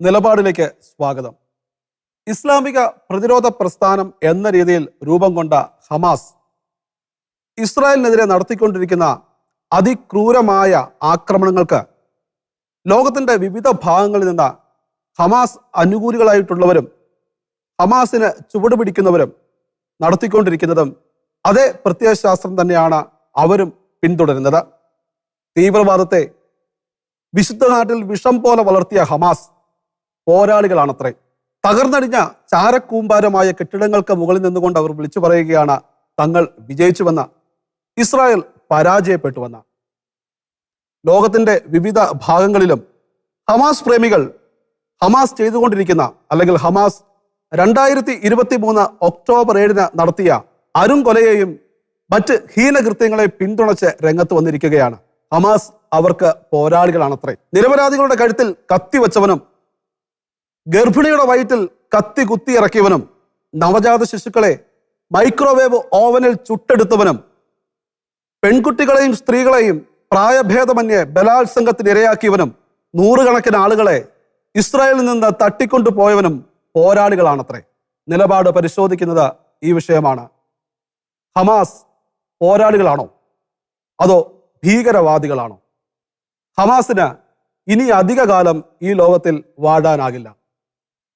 നിലപാടിലേക്ക് സ്വാഗതം. ഇസ്ലാമിക പ്രതിരോധ പ്രസ്ഥാനം എന്ന രീതിയിൽ രൂപം കൊണ്ട ഹമാസ് ഇസ്രായേലിനെതിരെ നടത്തിക്കൊണ്ടിരിക്കുന്ന അതിക്രൂരമായ ആക്രമണങ്ങൾക്ക് ലോകത്തിന്റെ വിവിധ ഭാഗങ്ങളിൽ നിന്ന് ഹമാസ് അനുകൂലികളായിട്ടുള്ളവരും ഹമാസിന് ചുവടുപിടിക്കുന്നവരും നടത്തിക്കൊണ്ടിരിക്കുന്നതും അതേ പ്രത്യയശാസ്ത്രം തന്നെയാണ് അവരും പിന്തുടരുന്നത്. തീവ്രവാദത്തെ വിശുദ്ധ നാട്ടിൽ വിഷം പോലെ വളർത്തിയ ഹമാസ് പോരാളികളാണത്രേ. തകർന്നടിഞ്ഞ ചാരക്കൂമ്പാരമായ കെട്ടിടങ്ങൾക്ക് മുകളിൽ നിന്നുകൊണ്ട് അവർ വിളിച്ചു പറയുകയാണ് തങ്ങൾ വിജയിച്ചുവെന്ന് ഇസ്രായേൽ പരാജയപ്പെട്ടുവെന്ന് ലോകത്തിന്റെ വിവിധ ഭാഗങ്ങളിലും ഹമാസ് പ്രേമികൾ ഹമാസ് ചെയ്തുകൊണ്ടിരിക്കുന്ന അല്ലെങ്കിൽ ഹമാസ് രണ്ടായിരത്തി ഇരുപത്തി മൂന്ന് ഒക്ടോബർ ഏഴിന് നടത്തിയ അരുംകൊലയെയും മറ്റ് ഹീനകൃത്യങ്ങളെ പിന്തുണച്ച് രംഗത്ത് വന്നിരിക്കുകയാണ്. ഹമാസ് അവർക്ക് പോരാളികളാണത്രേ. നിരപരാധികളുടെ കഴുത്തിൽ കത്തി വെച്ചവനും ഗർഭിണിയുടെ വയറ്റിൽ കത്തി കുത്തി ഇറക്കിയവനും നവജാത ശിശുക്കളെ മൈക്രോവേവ് ഓവനിൽ ചുട്ടെടുത്തവനും പെൺകുട്ടികളെയും സ്ത്രീകളെയും പ്രായഭേദമന്യേ ബലാത്സംഗത്തിന് ഇരയാക്കിയവനും നൂറുകണക്കിന് ആളുകളെ ഇസ്രായേലിൽ നിന്ന് തട്ടിക്കൊണ്ടു പോയവനും പോരാളികളാണത്രേ. നിലപാട് പരിശോധിക്കുന്നത് ഈ വിഷയമാണ്. ഹമാസ് പോരാളികളാണോ? അതോ ഭീകരവാദികളാണോ? ഹമാസിന് ഇനി അധികകാലം ഈ ലോകത്തിൽ വാഴാനാകില്ല.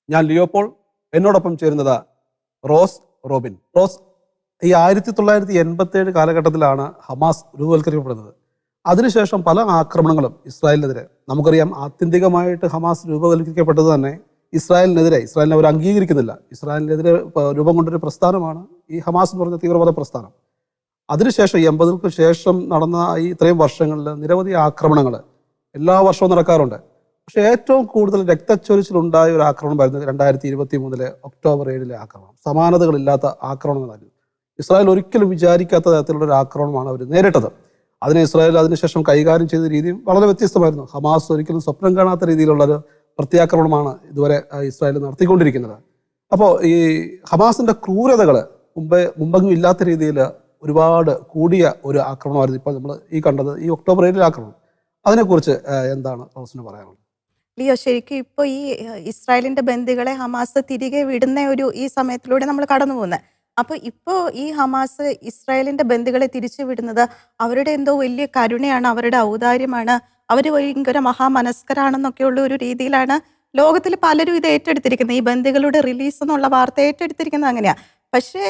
ഞാൻ ലിയോപോൾ എന്നോടൊപ്പം ചേരുന്നത് റോസ് റോബിൻ. റോസ് ഈ ആയിരത്തി തൊള്ളായിരത്തി എൺപത്തി ഏഴ് കാലഘട്ടത്തിലാണ് ഹമാസ് രൂപവൽക്കരിക്കപ്പെടുന്നത്. അതിനുശേഷം പല ആക്രമണങ്ങളും ഇസ്രായേലിനെതിരെ. നമുക്കറിയാം ആത്യന്തികമായിട്ട് ഹമാസ് രൂപവൽക്കരിക്കപ്പെട്ടത് തന്നെ ഇസ്രായേലിനെതിരെ. ഇസ്രായേലിനെ അവർ അംഗീകരിക്കുന്നില്ല. ഇസ്രായേലിനെതിരെ രൂപം കൊണ്ടൊരു പ്രസ്ഥാനമാണ് ഈ ഹമാസ് എന്ന് പറഞ്ഞ തീവ്രവാദ പ്രസ്ഥാനം. അതിനുശേഷം ഈ എൺപതുകൾക്ക് ശേഷം നടന്ന ഈ ഇത്രയും വർഷങ്ങളിൽ നിരവധി ആക്രമണങ്ങൾ എല്ലാ വർഷവും നടക്കാറുണ്ട്. പക്ഷെ ഏറ്റവും കൂടുതൽ രക്തച്ചൊരിച്ചിലുണ്ടായ ഒരു ആക്രമണം വരുന്നത് രണ്ടായിരത്തി ഇരുപത്തി മൂന്നിലെ ഒക്ടോബർ ഏഴിലെ ആക്രമണം. സമാനതകളില്ലാത്ത ആക്രമണങ്ങളായിരുന്നു. ഇസ്രായേൽ ഒരിക്കലും വിചാരിക്കാത്ത തരത്തിലുള്ള ഒരു ആക്രമണമാണ് അവർ നേരിട്ടത്. അതിനെ ഇസ്രായേൽ അതിനുശേഷം കൈകാര്യം ചെയ്ത രീതിയും വളരെ വ്യത്യസ്തമായിരുന്നു. ഹമാസ് ഒരിക്കലും സ്വപ്നം കാണാത്ത രീതിയിലുള്ള ഒരു പ്രത്യാക്രമണമാണ് ഇതുവരെ ഇസ്രായേൽ നടത്തിക്കൊണ്ടിരിക്കുന്നത്. അപ്പോൾ ഈ ഹമാസിന്റെ ക്രൂരതകൾ മുമ്പേ മുമ്പെങ്ങും ഇല്ലാത്ത രീതിയിൽ ഒരുപാട് കൂടിയ ഒരു ആക്രമണമായിരുന്നു ഇപ്പോൾ നമ്മൾ ഈ കണ്ടത് ഈ ഒക്ടോബർ ഏഴിലെ ആക്രമണം. അതിനെക്കുറിച്ച് എന്താണ് റോസിന് പറയാനുള്ളത്? ലിയോ ശരിക്കും ഇപ്പോൾ ഈ ഇസ്രായേലിന്റെ ബന്ദികളെ ഹമാസ് തിരികെ വിടുന്ന ഒരു ഈ സമയത്തിലൂടെ നമ്മൾ കടന്നു പോകുന്നത് അപ്പോൾ ഇപ്പോൾ ഈ ഹമാസ് ഇസ്രായേലിന്റെ ബന്ദികളെ തിരിച്ചു വിടുന്നത് അവരുടെ എന്തോ വലിയ കരുണയാണ് അവരുടെ ഔദാര്യമാണ്. അവർ ഭയങ്കര മഹാമനസ്കരാണെന്നൊക്കെയുള്ള ഒരു രീതിയിലാണ് ലോകത്തിൽ പലരും ഇത് ഏറ്റെടുത്തിരിക്കുന്നത്. ഈ ബന്ദികളുടെ റിലീസ് എന്നുള്ള വാർത്ത ഏറ്റെടുത്തിരിക്കുന്നത് അങ്ങനെയാ. പക്ഷേ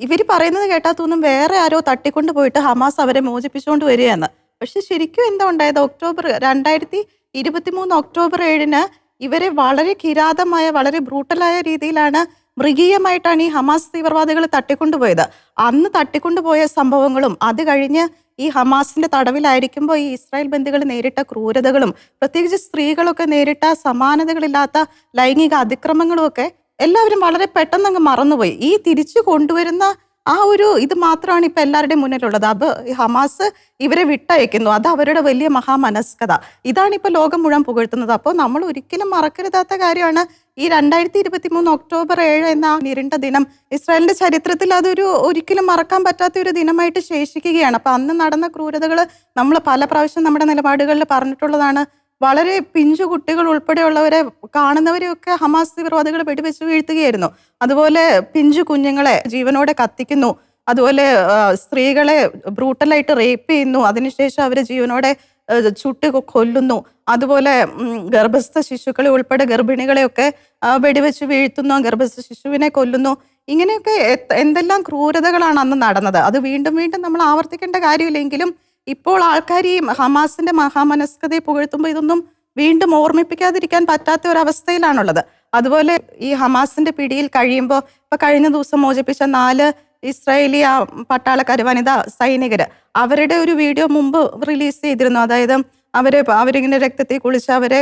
ഇവർ പറയുന്നത് കേട്ടാൽ തോന്നും വേറെ ആരോ തട്ടിക്കൊണ്ട് പോയിട്ട് ഹമാസ് അവരെ മോചിപ്പിച്ചുകൊണ്ട് വരികയെന്ന് പക്ഷെ ശരിക്കും എന്താ ഉണ്ടായത്? ഒക്ടോബർ രണ്ടായിരത്തി ഇരുപത്തിമൂന്ന് ഒക്ടോബർ ഏഴിന് ഇവരെ വളരെ കിരാതമായ വളരെ ബ്രൂട്ടലായ രീതിയിലാണ് മൃഗീയമായിട്ടാണ് ഈ ഹമാസ് തീവ്രവാദികൾ തട്ടിക്കൊണ്ടുപോയത്. അന്ന് തട്ടിക്കൊണ്ടുപോയ സംഭവങ്ങളും അത് കഴിഞ്ഞ് ഈ ഹമാസിന്റെ തടവിലായിരിക്കുമ്പോൾ ഈ ഇസ്രായേൽ ബന്ദികൾ നേരിട്ട ക്രൂരതകളും പ്രത്യേകിച്ച് സ്ത്രീകളൊക്കെ നേരിട്ട സമാനതകളില്ലാത്ത ലൈംഗിക അതിക്രമങ്ങളും ഒക്കെ എല്ലാവരും വളരെ പെട്ടെന്ന് അങ്ങ് മറന്നുപോയി. ഈ തിരിച്ചു കൊണ്ടുവരുന്ന ആ ഒരു ഇത് മാത്രമാണ് ഇപ്പൊ എല്ലാവരുടെയും മുന്നിലുള്ളത്. അത് ഹമാസ് ഇവരെ വിട്ടയക്കുന്നു. അത് അവരുടെ വലിയ മഹാമനസ്കത. ഇതാണ് ഇപ്പൊ ലോകം മുഴുവൻ പുകഴ്ത്തുന്നത്. അപ്പോൾ നമ്മൾ ഒരിക്കലും മറക്കരുതാത്ത കാര്യമാണ് ഈ രണ്ടായിരത്തി ഇരുപത്തി മൂന്ന് ഒക്ടോബർ ഏഴ് എന്ന നിരണ്ട ദിനം. ഇസ്രായേലിന്റെ ചരിത്രത്തിൽ അതൊരു ഒരിക്കലും മറക്കാൻ പറ്റാത്ത ഒരു ദിനമായിട്ട് ശേഷിക്കുകയാണ്. അപ്പൊ അന്ന് നടന്ന ക്രൂരതകൾ നമ്മൾ പല പ്രാവശ്യം നമ്മുടെ നിലപാടുകളിൽ പറഞ്ഞിട്ടുള്ളതാണ്. വളരെ പിഞ്ചു കുട്ടികൾ ഉൾപ്പെടെയുള്ളവരെ കാണുന്നവരെയൊക്കെ ഹമാസ് തീവ്രവാദികൾ വെടിവെച്ച് വീഴ്ത്തുകയായിരുന്നു. അതുപോലെ പിഞ്ചു കുഞ്ഞുങ്ങളെ ജീവനോടെ കത്തിക്കുന്നു. അതുപോലെ സ്ത്രീകളെ ബ്രൂട്ടലായിട്ട് റേപ്പ് ചെയ്യുന്നു. അതിനുശേഷം അവരെ ജീവനോടെ ചുട്ട് കൊല്ലുന്നു. അതുപോലെ ഗർഭസ്ഥ ശിശുക്കളെ ഉൾപ്പെടെ ഗർഭിണികളെയൊക്കെ വെടിവെച്ച് വീഴ്ത്തുന്നു. ഗർഭസ്ഥ ശിശുവിനെ കൊല്ലുന്നു. ഇങ്ങനെയൊക്കെ എന്തെല്ലാം ക്രൂരതകളാണ് അന്ന് നടന്നത്. അത് വീണ്ടും വീണ്ടും നമ്മൾ ആവർത്തിക്കേണ്ട കാര്യമില്ലെങ്കിലും ഇപ്പോൾ ആൾക്കാർ ഈ ഹമാസിന്റെ മഹാമനസ്കതയെ പുകഴ്ത്തുമ്പോൾ ഇതൊന്നും വീണ്ടും ഓർമ്മിപ്പിക്കാതിരിക്കാൻ പറ്റാത്ത ഒരു അതുപോലെ ഈ ഹമാസിന്റെ പിടിയിൽ കഴിയുമ്പോൾ ഇപ്പൊ കഴിഞ്ഞ ദിവസം മോചിപ്പിച്ച നാല് ഇസ്രായേലി പട്ടാളക്കാർ വനിതാ സൈനികർ അവരുടെ ഒരു വീഡിയോ മുമ്പ് റിലീസ് ചെയ്തിരുന്നു. അതായത് അവരെ അവരിങ്ങനെ രക്തത്തിൽ കുളിച്ച് അവരെ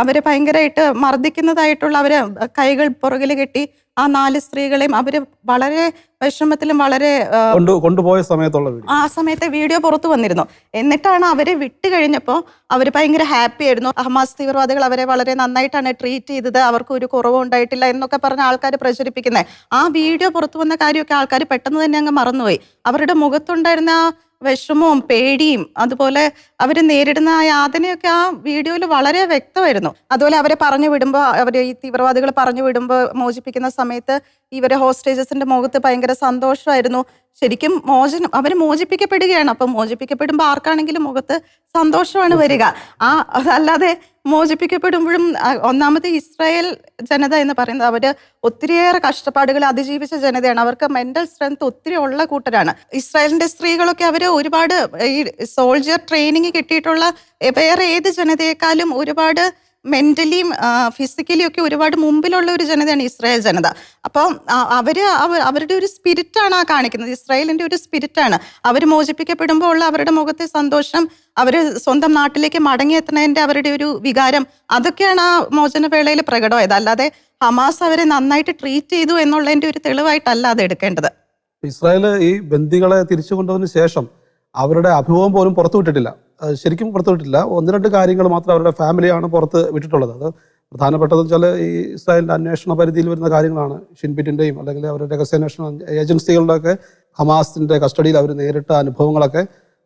അവരെ ഭയങ്കരമായിട്ട് മർദ്ദിക്കുന്നതായിട്ടുള്ള അവരെ കൈകൾ പുറകിൽ കെട്ടി ആ നാല് സ്ത്രീകളെയും അവർ വളരെ വിഷമത്തിലും വളരെ കൊണ്ടു കൊണ്ടുപോയ സമയത്തുള്ള ആ സമയത്തെ വീഡിയോ പുറത്തു വന്നിരുന്നു. എന്നിട്ടാണ് അവരെ വിട്ടു കഴിഞ്ഞപ്പോൾ അവർ ഭയങ്കര ഹാപ്പി ആയിരുന്നു. ഹമാസ് തീവ്രവാദികൾ അവരെ വളരെ നന്നായിട്ടാണ് ട്രീറ്റ് ചെയ്തത്. അവർക്ക് ഒരു കുറവും ഉണ്ടായിട്ടില്ല എന്നൊക്കെ പറഞ്ഞ ആൾക്കാർ പ്രചരിപ്പിക്കുന്നത് ആ വീഡിയോ പുറത്തു വന്ന കാര്യമൊക്കെ ആൾക്കാർ പെട്ടെന്ന് തന്നെ അങ്ങ് മറന്നുപോയി. അവരുടെ മുഖത്തുണ്ടായിരുന്ന ആ വിഷമവും പേടിയും അതുപോലെ അവർ നേരിടുന്ന ആ യാതനയൊക്കെ ആ വീഡിയോയിൽ വളരെ വ്യക്തമായിരുന്നു. അതുപോലെ അവരെ പറഞ്ഞു വിടുമ്പോൾ അവർ ഈ തീവ്രവാദികൾ പറഞ്ഞു വിടുമ്പോൾ മോചിപ്പിക്കുന്ന സമയത്ത് ഇവരെ ഹോസ്റ്റേജസിന്റെ മുഖത്ത് ഭയങ്കര സന്തോഷമായിരുന്നു. ശരിക്കും മോചനം അവർ മോചിപ്പിക്കപ്പെടുകയാണ്. അപ്പം മോചിപ്പിക്കപ്പെടുമ്പോൾ ആർക്കാണെങ്കിലും മുഖത്ത് സന്തോഷമാണ് വരിക. ആ അതല്ലാതെ മോചിപ്പിക്കപ്പെടുമ്പോഴും ഒന്നാമത് ഇസ്രായേൽ ജനത എന്ന് പറയുന്നത് അവർ ഒത്തിരിയേറെ കഷ്ടപ്പാടുകൾ അതിജീവിച്ച ജനതയാണ്. അവർക്ക് മെന്റൽ സ്ട്രെങ്ത് ഒത്തിരി ഉള്ള കൂട്ടരാണ്. ഇസ്രായേലിന്റെ സ്ത്രീകളൊക്കെ അവർ ഒരുപാട് ഈ സോൾജിയർ ട്രെയിനിങ് കിട്ടിയിട്ടുള്ള വേറെ ഏത് ജനതയെക്കാളും ഒരുപാട് മെന്റലിയും ഫിസിക്കലിയും ഒക്കെ ഒരുപാട് മുമ്പിലുള്ള ഒരു ജനതയാണ് ഇസ്രായേൽ ജനത. അപ്പോൾ അവർ അവരുടെ ഒരു സ്പിരിറ്റാണ് ആ കാണിക്കുന്നത്. ഇസ്രായേലിന്റെ ഒരു സ്പിരിറ്റാണ് അവർ മോചിപ്പിക്കപ്പെടുമ്പോൾ ഉള്ള അവരുടെ മുഖത്തെ സന്തോഷം അവർ സ്വന്തം നാട്ടിലേക്ക് മടങ്ങിയെത്തുന്നതിന്റെ അവരുടെ ഒരു വികാരം അതൊക്കെയാണ് ആ മോചനവേളയിൽ പ്രകടമായത്. അല്ലാതെ ഹമാസ് അവരെ നന്നായിട്ട് ട്രീറ്റ് ചെയ്തു എന്നുള്ളതിന്റെ ഒരു തെളിവായിട്ടല്ല അത് എടുക്കേണ്ടത്. ഇസ്രായേൽ ഈ ബന്ദികളെ തിരിച്ചു കൊണ്ടതിന് ശേഷം അവരുടെ അഭിമുഖം പോലും പുറത്തു വിട്ടിട്ടില്ല. ശരിക്കും പുറത്തു വിട്ടിട്ടില്ല. ഒന്ന് രണ്ട് കാര്യങ്ങൾ മാത്രം അവരുടെ ഫാമിലിയാണ് പുറത്ത് വിട്ടിട്ടുള്ളത്. അത് പ്രധാനപ്പെട്ടതെന്ന് വെച്ചാൽ ഈ ഇസ്രായേലിന്റെ അന്വേഷണ പരിധിയിൽ വരുന്ന കാര്യങ്ങളാണ്. ഷിൻപിറ്റിന്റെയും അല്ലെങ്കിൽ അവരുടെ രഹസ്യാന്വേഷണ ഏജൻസികളുടെയൊക്കെ ഹമാസിന്റെ കസ്റ്റഡിയിൽ അവർ നേരിട്ട അനുഭവങ്ങളൊക്കെ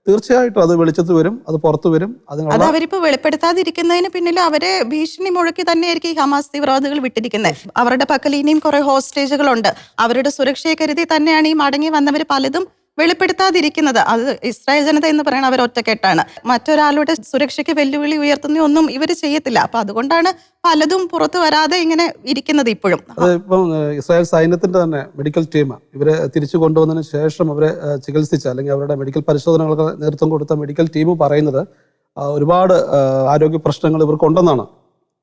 തീർച്ചയായിട്ടും അത് വെളിച്ചത്ത് വരും അത് പുറത്തു വരും. അത് അവരിപ്പോ വെളിപ്പെടുത്താതിരിക്കുന്നതിന് പിന്നിൽ അവരെ ഭീഷണി മുഴക്കി തന്നെയായിരിക്കും ഈ ഹമാസ് തീവ്രവാദികൾ വിട്ടിരിക്കുന്നത് അവരുടെ പക്കൽ ഇനിയും കുറെ ഹോസ്റ്റേജുകളുണ്ട്. അവരുടെ സുരക്ഷയെ കരുതി തന്നെയാണ് ഈ മടങ്ങി വന്നവർ പലതും വെളിപ്പെടുത്താതിരിക്കുന്നത്. അത് ഇസ്രായേൽ ജനത എന്ന് പറയുന്നത് അവർ ഒറ്റക്കെട്ടാണ്. മറ്റൊരാളുടെ സുരക്ഷയ്ക്ക് വെല്ലുവിളി ഉയർത്തുന്ന ഒന്നും ഇവർ ചെയ്യത്തില്ല. അപ്പൊ അതുകൊണ്ടാണ് പലതും പുറത്തു വരാതെ ഇങ്ങനെ ഇരിക്കുന്നത് ഇപ്പോഴും. ഇസ്രായേൽ സൈന്യത്തിന്റെ തന്നെ മെഡിക്കൽ ടീം ഇവരെ തിരിച്ചു കൊണ്ടുവന്നതിന് ശേഷം അവരെ ചികിത്സിച്ച അല്ലെങ്കിൽ അവരുടെ മെഡിക്കൽ പരിശോധനകൾക്ക് നേതൃത്വം കൊടുത്ത മെഡിക്കൽ ടീം പറയുന്നത് ഒരുപാട് ആരോഗ്യ പ്രശ്നങ്ങൾ ഇവർക്കുണ്ടെന്നാണ്.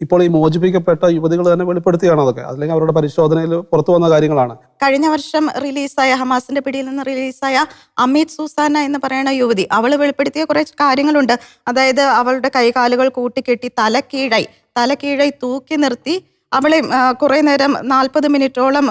ഇപ്പോൾ ഈ മോചിപ്പിക്കപ്പെട്ട യുവതികൾ തന്നെ വെളിപ്പെടുത്തിയാണ് അതൊക്കെ. അല്ലെങ്കിൽ അവരുടെ പരിശോധനയിൽ പുറത്തു വന്ന കാര്യങ്ങളാണ്. കഴിഞ്ഞ വർഷം റിലീസായ ഹമാസിന്റെ പിടിയിൽ നിന്ന് റിലീസായ അമിത് സുസാന എന്ന് പറയുന്ന യുവതി അവൾ വെളിപ്പെടുത്തിയ കുറെ കാര്യങ്ങളുണ്ട്. അതായത് അവളുടെ കൈകാലുകൾ കൂട്ടിക്കെട്ടി തല കീഴായി തല കീഴായി തൂക്കി നിർത്തി അവളെ കുറെ നേരം നാൽപ്പത് മിനിറ്റോളം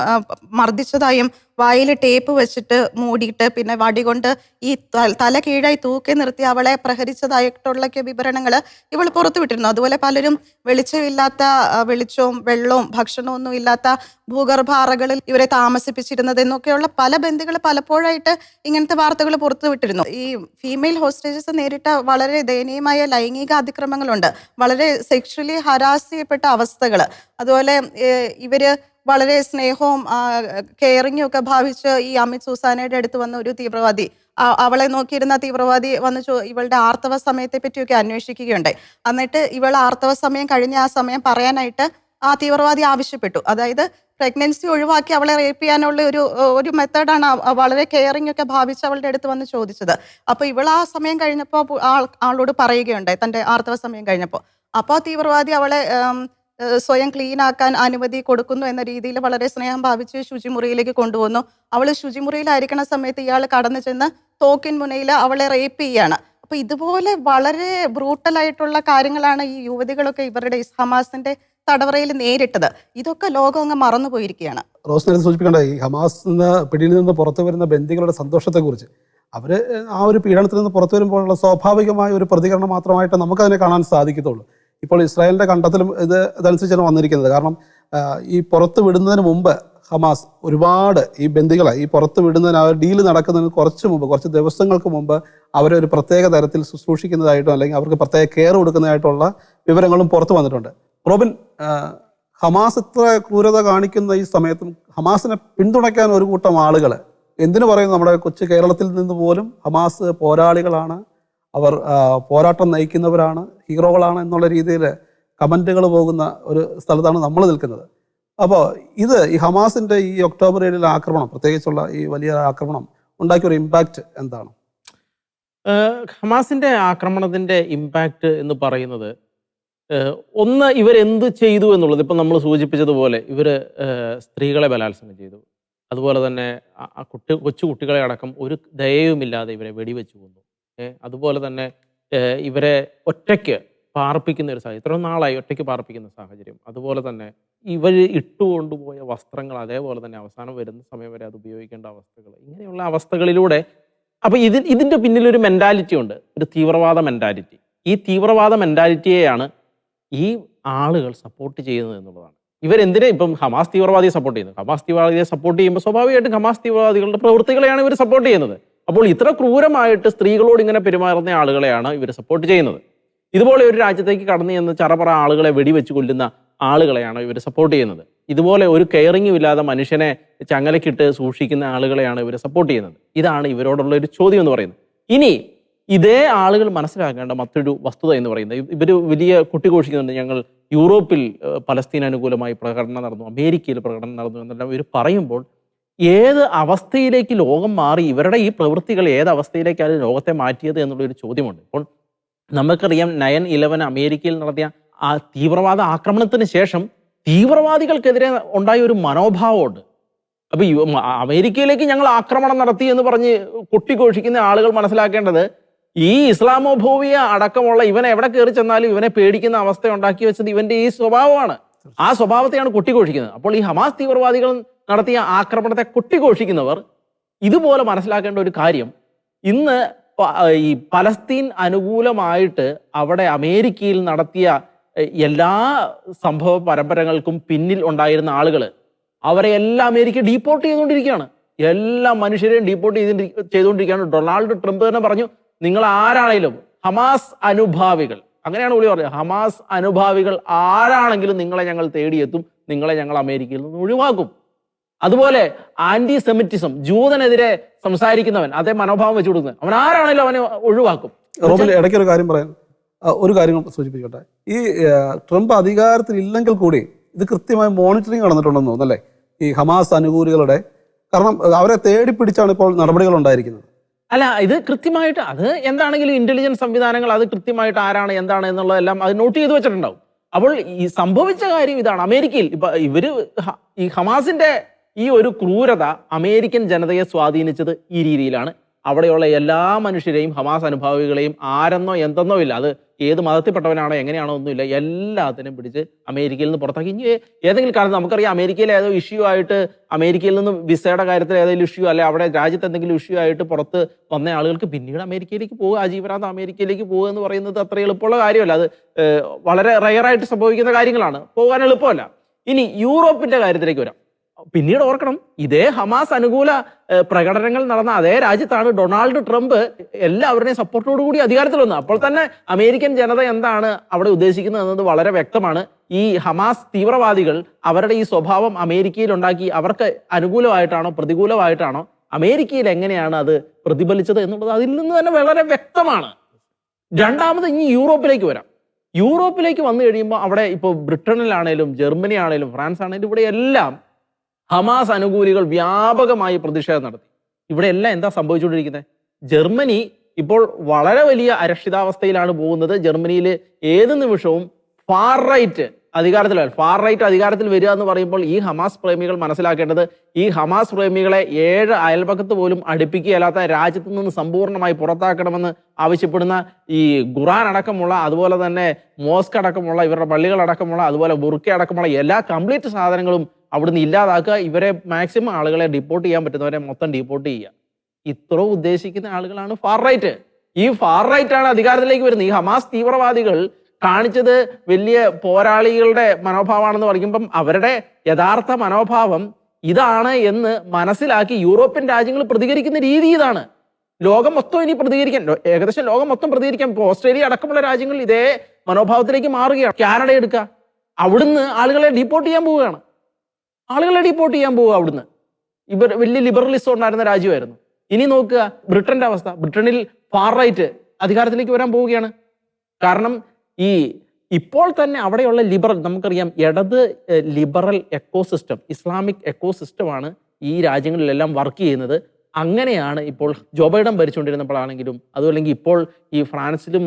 മർദ്ദിച്ചതായും വായിൽ ടേപ്പ് വെച്ചിട്ട് മൂടിയിട്ട് പിന്നെ വടി കൊണ്ട് ഈ തല കീഴായി തൂക്കി നിർത്തി അവളെ പ്രഹരിച്ചതായിട്ടുള്ള വിവരണങ്ങൾ ഇവൾ പുറത്തുവിട്ടിരുന്നു അതുപോലെ പലരും വെളിച്ചമില്ലാത്ത വെളിച്ചവും വെള്ളവും ഭക്ഷണവും ഒന്നും ഇല്ലാത്ത ഭൂഗർഭ അറകളിൽ ഇവരെ താമസിപ്പിച്ചിരുന്നത് എന്നൊക്കെയുള്ള പല ബന്ധുക്കൾ പലപ്പോഴായിട്ട് ഇങ്ങനത്തെ വാർത്തകൾ പുറത്തുവിട്ടിരുന്നു ഈ ഫീമെയിൽ ഹോസ്റ്റേജസ് നേരിട്ട വളരെ ദയനീയമായ ലൈംഗിക അതിക്രമങ്ങളുണ്ട്. വളരെ സെക്ഷലി ഹരാസ് ചെയ്യപ്പെട്ട അവസ്ഥകൾ അതുപോലെ ഇവർ വളരെ സ്നേഹവും കെയറിങ്ങും ഒക്കെ ഭാവിച്ച് ഈ അമിത് സുസാനയുടെ അടുത്ത് വന്ന ഒരു തീവ്രവാദി. അവളെ നോക്കിയിരുന്ന തീവ്രവാദി വന്ന് ഇവളുടെ ആർത്തവ സമയത്തെ പറ്റിയൊക്കെ അന്വേഷിക്കുകയുണ്ടായി. എന്നിട്ട് ഇവൾ ആർത്തവ സമയം കഴിഞ്ഞ ആ സമയം പറയാനായിട്ട് ആ തീവ്രവാദി ആവശ്യപ്പെട്ടു. അതായത് പ്രഗ്നൻസി ഒഴിവാക്കി അവളെ റേപ്പ് ചെയ്യാനുള്ള ഒരു ഒരു മെത്തേഡാണ് വളരെ കെയറിംഗ് ഒക്കെ ഭാവിച്ച് അവളുടെ അടുത്ത് വന്ന് ചോദിച്ചത്. അപ്പൊ ഇവൾ ആ സമയം കഴിഞ്ഞപ്പോൾ ആൾ ആളോട് പറയുകയുണ്ടായി തന്റെ ആർത്തവ സമയം കഴിഞ്ഞപ്പോൾ അപ്പോൾ തീവ്രവാദി അവളെ സ്വയം ക്ലീൻ ആക്കാൻ അനുമതി കൊടുക്കുന്നു എന്ന രീതിയിൽ വളരെ സ്നേഹം ഭാവിച്ച് ശുചിമുറിയിലേക്ക് കൊണ്ടുവന്നു. അവൾ ശുചിമുറിയിലായിരിക്കുന്ന സമയത്ത് ഇയാൾ കടന്നു ചെന്ന് തോക്കിൻ മുനയിൽ അവളെ റേപ്പ് ചെയ്യാണ്. അപ്പൊ ഇതുപോലെ വളരെ ബ്രൂട്ടലായിട്ടുള്ള കാര്യങ്ങളാണ് ഈ യുവതികളൊക്കെ ഇവരുടെ ഹമാസിന്റെ തടവറയിൽ നേരിട്ടത്. ഇതൊക്കെ ലോകം അങ്ങ് മറന്നുപോയിരിക്കുകയാണ്. റോസ് സൂചിപ്പിക്കേണ്ട? ഈ ഹമാസ് പിടിയിൽ നിന്ന് പുറത്തു വരുന്ന ബന്ദികളുടെ സന്തോഷത്തെക്കുറിച്ച്. അവർ ആ ഒരു പീഡനത്തിൽ നിന്ന് പുറത്തു വരുമ്പോഴുള്ള സ്വാഭാവികമായ ഒരു പ്രതികരണം മാത്രമായിട്ട് നമുക്കതിനെ കാണാൻ സാധിക്കത്തുള്ളൂ. ഇപ്പോൾ ഇസ്രായേലിന്റെ കണ്ടെത്തലും ഇത് ഇതനുസരിച്ചാണ് വന്നിരിക്കുന്നത്. കാരണം ഈ പുറത്ത് വിടുന്നതിന് മുമ്പ് ഹമാസ് ഒരുപാട് ഈ ബന്ദികളെ ഈ പുറത്ത് വിടുന്നതിന് ആ ഡീൽ നടക്കുന്നതിന് കുറച്ച് മുമ്പ് കുറച്ച് ദിവസങ്ങൾക്ക് മുമ്പ് അവരെ ഒരു പ്രത്യേക തരത്തിൽ ശുശ്രൂഷിക്കുന്നതായിട്ടും അല്ലെങ്കിൽ അവർക്ക് പ്രത്യേക കെയർ കൊടുക്കുന്നതായിട്ടുള്ള വിവരങ്ങളും പുറത്തു വന്നിട്ടുണ്ട്. റോബിൻ ഹമാസ് ഇത്ര ക്രൂരത കാണിക്കുന്ന ഈ സമയത്തും ഹമാസിനെ പിന്തുണയ്ക്കാൻ ഒരു കൂട്ടം ആളുകൾ എന്തിനു പറയുന്നു നമ്മുടെ കൊച്ചു കേരളത്തിൽ നിന്ന് പോലും ഹമാസ് പോരാളികളാണ് അവർ പോരാട്ടം നയിക്കുന്നവരാണ് ഹീറോകളാണ് എന്നുള്ള രീതിയിൽ കമന്റുകൾ പോകുന്ന ഒരു സ്ഥലത്താണ് നമ്മൾ നിൽക്കുന്നത്. അപ്പോൾ ഇത് ഈ ഹമാസിന്റെ ഈ ഒക്ടോബർ ഏഴിലെ ആക്രമണം പ്രത്യേകിച്ചുള്ള ഈ വലിയ ആക്രമണം ഉണ്ടാക്കിയ ഒരു ഇമ്പാക്റ്റ് എന്താണ് ഹമാസിന്റെ ആക്രമണത്തിന്റെ ഇമ്പാക്റ്റ് എന്ന് പറയുന്നത് ഒന്ന് ഇവരെന്ത് ചെയ്തു എന്നുള്ളത് ഇപ്പം നമ്മൾ സൂചിപ്പിച്ചതുപോലെ ഇവർ സ്ത്രീകളെ ബലാത്സംഗം ചെയ്തു. അതുപോലെ തന്നെ കുട്ടി കൊച്ചു കുട്ടികളെ അടക്കം ഒരു ദയയുമില്ലാതെ ഇവരെ വെടിവെച്ചു കൊന്നു. അതുപോലെ തന്നെ ഇവരെ ഒറ്റയ്ക്ക് പാർപ്പിക്കുന്ന ഒരു സാഹചര്യം ഇത്ര നാളായി ഒറ്റയ്ക്ക് പാർപ്പിക്കുന്ന സാഹചര്യം. അതുപോലെ തന്നെ ഇവർ ഇട്ടുകൊണ്ടുപോയ വസ്ത്രങ്ങൾ അതേപോലെ തന്നെ അവസാനം വരുന്ന സമയം വരെ അത് ഉപയോഗിക്കേണ്ട അവസ്ഥകൾ ഇങ്ങനെയുള്ള അവസ്ഥകളിലൂടെ അപ്പൊ ഇത് ഇതിന്റെ പിന്നിലൊരു മെന്റാലിറ്റി ഉണ്ട് ഒരു തീവ്രവാദ മെന്റാലിറ്റി ഈ തീവ്രവാദ മെന്റാലിറ്റിയെയാണ് ഈ ആളുകൾ സപ്പോർട്ട് ചെയ്യുന്നത് എന്നുള്ളതാണ്. ഇവരെന്തിനാ ഇപ്പം ഹമാസ് തീവ്രവാദിയെ സപ്പോർട്ട് ചെയ്യുന്നത്? ഹമാസ് തീവ്രവാദിയെ സപ്പോർട്ട് ചെയ്യുമ്പോൾ സ്വാഭാവികമായിട്ടും ഹമാസ് തീവ്രവാദികളുടെ പ്രവൃത്തികളെയാണ് ഇവർ സപ്പോർട്ട് ചെയ്യുന്നത്. അപ്പോൾ ഇത്ര ക്രൂരമായിട്ട് സ്ത്രീകളോട് ഇങ്ങനെ പെരുമാറുന്ന ആളുകളെയാണ് ഇവർ സപ്പോർട്ട് ചെയ്യുന്നത്. ഇതുപോലെ ഒരു രാജ്യത്തേക്ക് കടന്നു ചെന്ന് ചറപറ ആളുകളെ വെടിവെച്ച് കൊല്ലുന്ന ആളുകളെയാണ് ഇവർ സപ്പോർട്ട് ചെയ്യുന്നത്. ഇതുപോലെ ഒരു കെയറിങ്ങും ഇല്ലാതെ മനുഷ്യനെ ചങ്ങലക്കിട്ട് സൂക്ഷിക്കുന്ന ആളുകളെയാണ് ഇവർ സപ്പോർട്ട് ചെയ്യുന്നത്. ഇതാണ് ഇവരോടുള്ള ഒരു ചോദ്യം എന്ന് പറയുന്നത്. ഇനി ഇതേ ആളുകൾ മനസ്സിലാക്കേണ്ട മറ്റൊരു വസ്തുത എന്ന് പറയുന്നത്. ഇവർ വലിയ കുട്ടിഘോഷിക്കുന്നുണ്ട്. ഞങ്ങൾ യൂറോപ്പിൽ പലസ്തീൻ അനുകൂലമായി പ്രകടനം നടന്നു അമേരിക്കയിൽ പ്രകടനം നടന്നു എന്നെല്ലാം ഇവർ പറയുമ്പോൾ ഏത് അവസ്ഥയിലേക്ക് ലോകം മാറി ഇവരുടെ ഈ പ്രവൃത്തികൾ ഏത് അവസ്ഥയിലേക്കാണ് ലോകത്തെ മാറ്റിയത് എന്നുള്ളൊരു ചോദ്യമുണ്ട്. ഇപ്പോൾ നമുക്കറിയാം നയൻ ഇലവൻ അമേരിക്കയിൽ നടത്തിയ ആ തീവ്രവാദ ആക്രമണത്തിന് ശേഷം തീവ്രവാദികൾക്കെതിരെ ഉണ്ടായ ഒരു മനോഭാവമുണ്ട്. അപ്പൊ അമേരിക്കയിലേക്ക് ഞങ്ങൾ ആക്രമണം നടത്തി എന്ന് പറഞ്ഞ് കൊട്ടിഘോഷിക്കുന്ന ആളുകൾ മനസ്സിലാക്കേണ്ടത് ഈ ഇസ്ലാമോഭോവിയ അടക്കമുള്ള ഇവനെ എവിടെ കയറി ചെന്നാലും ഇവനെ പേടിക്കുന്ന അവസ്ഥ ഉണ്ടാക്കി വെച്ചത് ഇവന്റെ ഈ സ്വഭാവമാണ്. ആ സ്വഭാവത്തെയാണ് കൊട്ടിഘോഷിക്കുന്നത്. അപ്പോൾ ഈ ഹമാസ് തീവ്രവാദികൾ നടത്തിയ ആക്രമണത്തെ കൊട്ടിഘോഷിക്കുന്നവർ ഇതുപോലെ മനസ്സിലാക്കേണ്ട ഒരു കാര്യം. ഇന്ന് ഈ പലസ്തീൻ അനുകൂലമായിട്ട് അവിടെ അമേരിക്കയിൽ നടത്തിയ എല്ലാ സംഭവ പരമ്പരകൾക്കും പിന്നിൽ ഉണ്ടായിരുന്ന ആളുകൾ അവരെ എല്ലാം അമേരിക്ക ഡീപ്പോർട്ട് ചെയ്തുകൊണ്ടിരിക്കുകയാണ്. എല്ലാ മനുഷ്യരെയും ഡീപ്പോർട്ട് ചെയ്തി ചെയ്തുകൊണ്ടിരിക്കുകയാണ്. ഡൊണാൾഡ് ട്രംപ് തന്നെ പറഞ്ഞു നിങ്ങൾ ആരാണെങ്കിലും ഹമാസ് അനുഭാവികൾ അങ്ങനെയാണ് പുള്ളി പറഞ്ഞത് ഹമാസ് അനുഭാവികൾ ആരാണെങ്കിലും നിങ്ങളെ ഞങ്ങൾ തേടിയെത്തും നിങ്ങളെ ഞങ്ങൾ അമേരിക്കയിൽ നിന്ന് ഒഴിവാക്കും. അതുപോലെ ആന്റി സെമിറ്റിസം ജൂതനെതിരെ സംസാരിക്കുന്നവൻ അതേ മനോഭാവം വെച്ചു കൊടുക്കുന്നത്. അവൻ ആരാണെങ്കിലും അവനെ ഒഴിവാക്കും. റോബിൽ ഇടയ്ക്ക് ഒരു കാര്യം പറയാൻ ഒരു കാര്യം സൂചിപ്പിക്കട്ടെ. ഈ ട്രംപ് അധികാരത്തിൽ ഇല്ലെങ്കിൽ കൂടി ഇത് കൃത്യമായി മോണിറ്ററിങ് നടന്നിട്ടുണ്ടെന്ന് തോന്നുന്നല്ലേ ഈ ഹമാസ് അനുകൂലികളുടെ കാരണം അവരെ തേടി പിടിച്ചാണ് ഇപ്പോൾ നടപടികൾ ഉണ്ടായിരിക്കുന്നത്. അല്ല ഇത് കൃത്യമായിട്ട് അത് എന്താണെങ്കിലും ഇന്റലിജൻസ് സംവിധാനങ്ങൾ അത് കൃത്യമായിട്ട് ആരാണ് എന്താണ് എന്നുള്ളതെല്ലാം അത് നോട്ട് ചെയ്ത് വെച്ചിട്ടുണ്ടാവും. അപ്പോൾ ഈ സംഭവിച്ച കാര്യം ഇതാണ്. അമേരിക്കയിൽ ഇപ്പൊ ഇവർ ഈ ഹമാസിന്റെ ഈ ഒരു ക്രൂരത അമേരിക്കൻ ജനതയെ സ്വാധീനിച്ചത് ഈ രീതിയിലാണ്. അവിടെയുള്ള എല്ലാ മനുഷ്യരെയും ഹമാസ് അനുഭാവികളെയും ആരെന്നോ എന്തെന്നോ ഇല്ല. അത് ഏത് മതത്തിൽപ്പെട്ടവനാണോ എങ്ങനെയാണോ ഒന്നുമില്ല. എല്ലാത്തിനും പിടിച്ച് അമേരിക്കയിൽ നിന്ന് പുറത്താക്കി. ഇനി ഏതെങ്കിലും കാലത്ത് നമുക്കറിയാം അമേരിക്കയിലെ ഏതോ ഇഷ്യൂ ആയിട്ട് അമേരിക്കയിൽ നിന്ന് വിസയുടെ കാര്യത്തിൽ ഏതെങ്കിലും ഇഷ്യൂ അല്ലെ അവിടെ രാജ്യത്ത് എന്തെങ്കിലും ഇഷ്യൂ ആയിട്ട് പുറത്ത് വന്ന ആളുകൾക്ക് പിന്നീട് അമേരിക്കയിലേക്ക് പോകുക ആജീവനാഥ് അമേരിക്കയിലേക്ക് പോകുക എന്ന് പറയുന്നത് അത്ര എളുപ്പമുള്ള കാര്യമല്ല. അത് വളരെ റയറായിട്ട് സംഭവിക്കുന്ന കാര്യങ്ങളാണ്. പോകാൻ എളുപ്പമല്ല. ഇനി യൂറോപ്പിന്റെ കാര്യത്തിലേക്ക് വരാം. പിന്നീട് ഓർക്കണം ഇതേ ഹമാസ് അനുകൂല പ്രകടനങ്ങൾ നടന്ന അതേ രാജ്യത്താണ് ഡൊണാൾഡ് ട്രംപ് എല്ലാവരുടെയും സപ്പോർട്ടോടു കൂടി അധികാരത്തിൽ വന്നത്. അപ്പോൾ തന്നെ അമേരിക്കൻ ജനത എന്താണ് അവിടെ ഉദ്ദേശിക്കുന്നത് എന്നത് വളരെ വ്യക്തമാണ്. ഈ ഹമാസ് തീവ്രവാദികൾ അവരുടെ ഈ സ്വഭാവം അമേരിക്കയിൽ ഉണ്ടാക്കി അവർക്ക് അനുകൂലമായിട്ടാണോ പ്രതികൂലമായിട്ടാണോ അമേരിക്കയിൽ എങ്ങനെയാണ് അത് പ്രതിഫലിച്ചത് എന്നുള്ളത് അതിൽ നിന്ന് തന്നെ വളരെ വ്യക്തമാണ്. രണ്ടാമത് ഇനി യൂറോപ്പിലേക്ക് വരാം. യൂറോപ്പിലേക്ക് വന്നു കഴിയുമ്പോൾ അവിടെ ഇപ്പോൾ ബ്രിട്ടനിലാണേലും ജർമ്മനി ആണേലും ഫ്രാൻസ് ആണേലും ഇവിടെ എല്ലാം ഹമാസ് അനുകൂലികൾ വ്യാപകമായി പ്രതിഷേധം നടത്തി. ഇവിടെ എല്ലാം എന്താ സംഭവിച്ചുകൊണ്ടിരിക്കുന്നത്? ജർമ്മനി ഇപ്പോൾ വളരെ വലിയ അരക്ഷിതാവസ്ഥയിലാണ് പോകുന്നത്. ജർമ്മനിയിൽ ഏത് നിമിഷവും ഫാർ റൈറ്റ് അധികാരത്തിൽ ഫാർ റൈറ്റ് അധികാരത്തിൽ വരിക എന്ന് പറയുമ്പോൾ ഈ ഹമാസ് പ്രേമികൾ മനസ്സിലാക്കേണ്ടത് ഈ ഹമാസ് പ്രേമികളെ ഏഴ് അയൽപക്കത്ത് പോലും അടുപ്പിക്കുകയല്ലാത്ത രാജ്യത്ത് നിന്ന് സമ്പൂർണമായി പുറത്താക്കണമെന്ന് ആവശ്യപ്പെടുന്ന ഈ ഖുറാൻ അടക്കമുള്ള അതുപോലെ തന്നെ മോസ്ക് അടക്കമുള്ള ഇവരുടെ പള്ളികൾ അടക്കമുള്ള അതുപോലെ ബുർക്ക അടക്കമുള്ള എല്ലാ കംപ്ലീറ്റ് സാധനങ്ങളും അവിടുന്ന് ഇല്ലാതാക്കുക ഇവരെ മാക്സിമം ആളുകളെ ഡിപ്പോർട്ട് ചെയ്യാൻ പറ്റുന്നവരെ മൊത്തം ഡിപ്പോർട്ട് ചെയ്യുക. ഇത്ര ഉദ്ദേശിക്കുന്ന ആളുകളാണ് ഫാർ റൈറ്റ് ഈ ഫാർ റൈറ്റ് ആണ് അധികാരത്തിലേക്ക് വരുന്നത്. ഈ ഹമാസ് തീവ്രവാദികൾ കാണിച്ചത് വലിയ പോരാളികളുടെ മനോഭാവമാണെന്ന് പറയുമ്പം അവരുടെ യഥാർത്ഥ മനോഭാവം ഇതാണ് എന്ന് മനസ്സിലാക്കി യൂറോപ്യൻ രാജ്യങ്ങൾ പ്രതികരിക്കുന്ന രീതി ഇതാണ്. ലോകം മൊത്തം ഇനി പ്രതികരിക്കാൻ ഏകദേശം ലോകം മൊത്തം പ്രതികരിക്കാൻ ഇപ്പോൾ ഓസ്ട്രേലിയ അടക്കമുള്ള രാജ്യങ്ങൾ ഇതേ മനോഭാവത്തിലേക്ക് മാറുകയാണ്. കാനഡ എടുക്കുക. അവിടുന്ന് ആളുകളെ ഡിപ്പോർട്ട് ചെയ്യാൻ പോവുകയാണ്. ആളുകളെ ഡിപ്പോർട്ട് ചെയ്യാൻ പോവുക അവിടുന്ന്. ഇവർ വലിയ ലിബറലിസം ഉണ്ടായിരുന്ന രാജ്യമായിരുന്നു. ഇനി നോക്കുക ബ്രിട്ടന്റെ അവസ്ഥ. ബ്രിട്ടനിൽ ഫാർ റൈറ്റ് അധികാരത്തിലേക്ക് വരാൻ പോവുകയാണ്. കാരണം ഈ ഇപ്പോൾ തന്നെ അവിടെയുള്ള ലിബറൽ നമുക്കറിയാം ഇടത് ലിബറൽ എക്കോസിസ്റ്റം ഇസ്ലാമിക് എക്കോസിസ്റ്റമാണ് ഈ രാജ്യങ്ങളിലെല്ലാം വർക്ക് ചെയ്യുന്നത്. അങ്ങനെയാണ് ഇപ്പോൾ ജോ ബൈഡൻ ഭരിച്ചുകൊണ്ടിരുന്നപ്പോഴാണെങ്കിലും അതുമല്ലെങ്കിൽ ഇപ്പോൾ ഈ ഫ്രാൻസിലും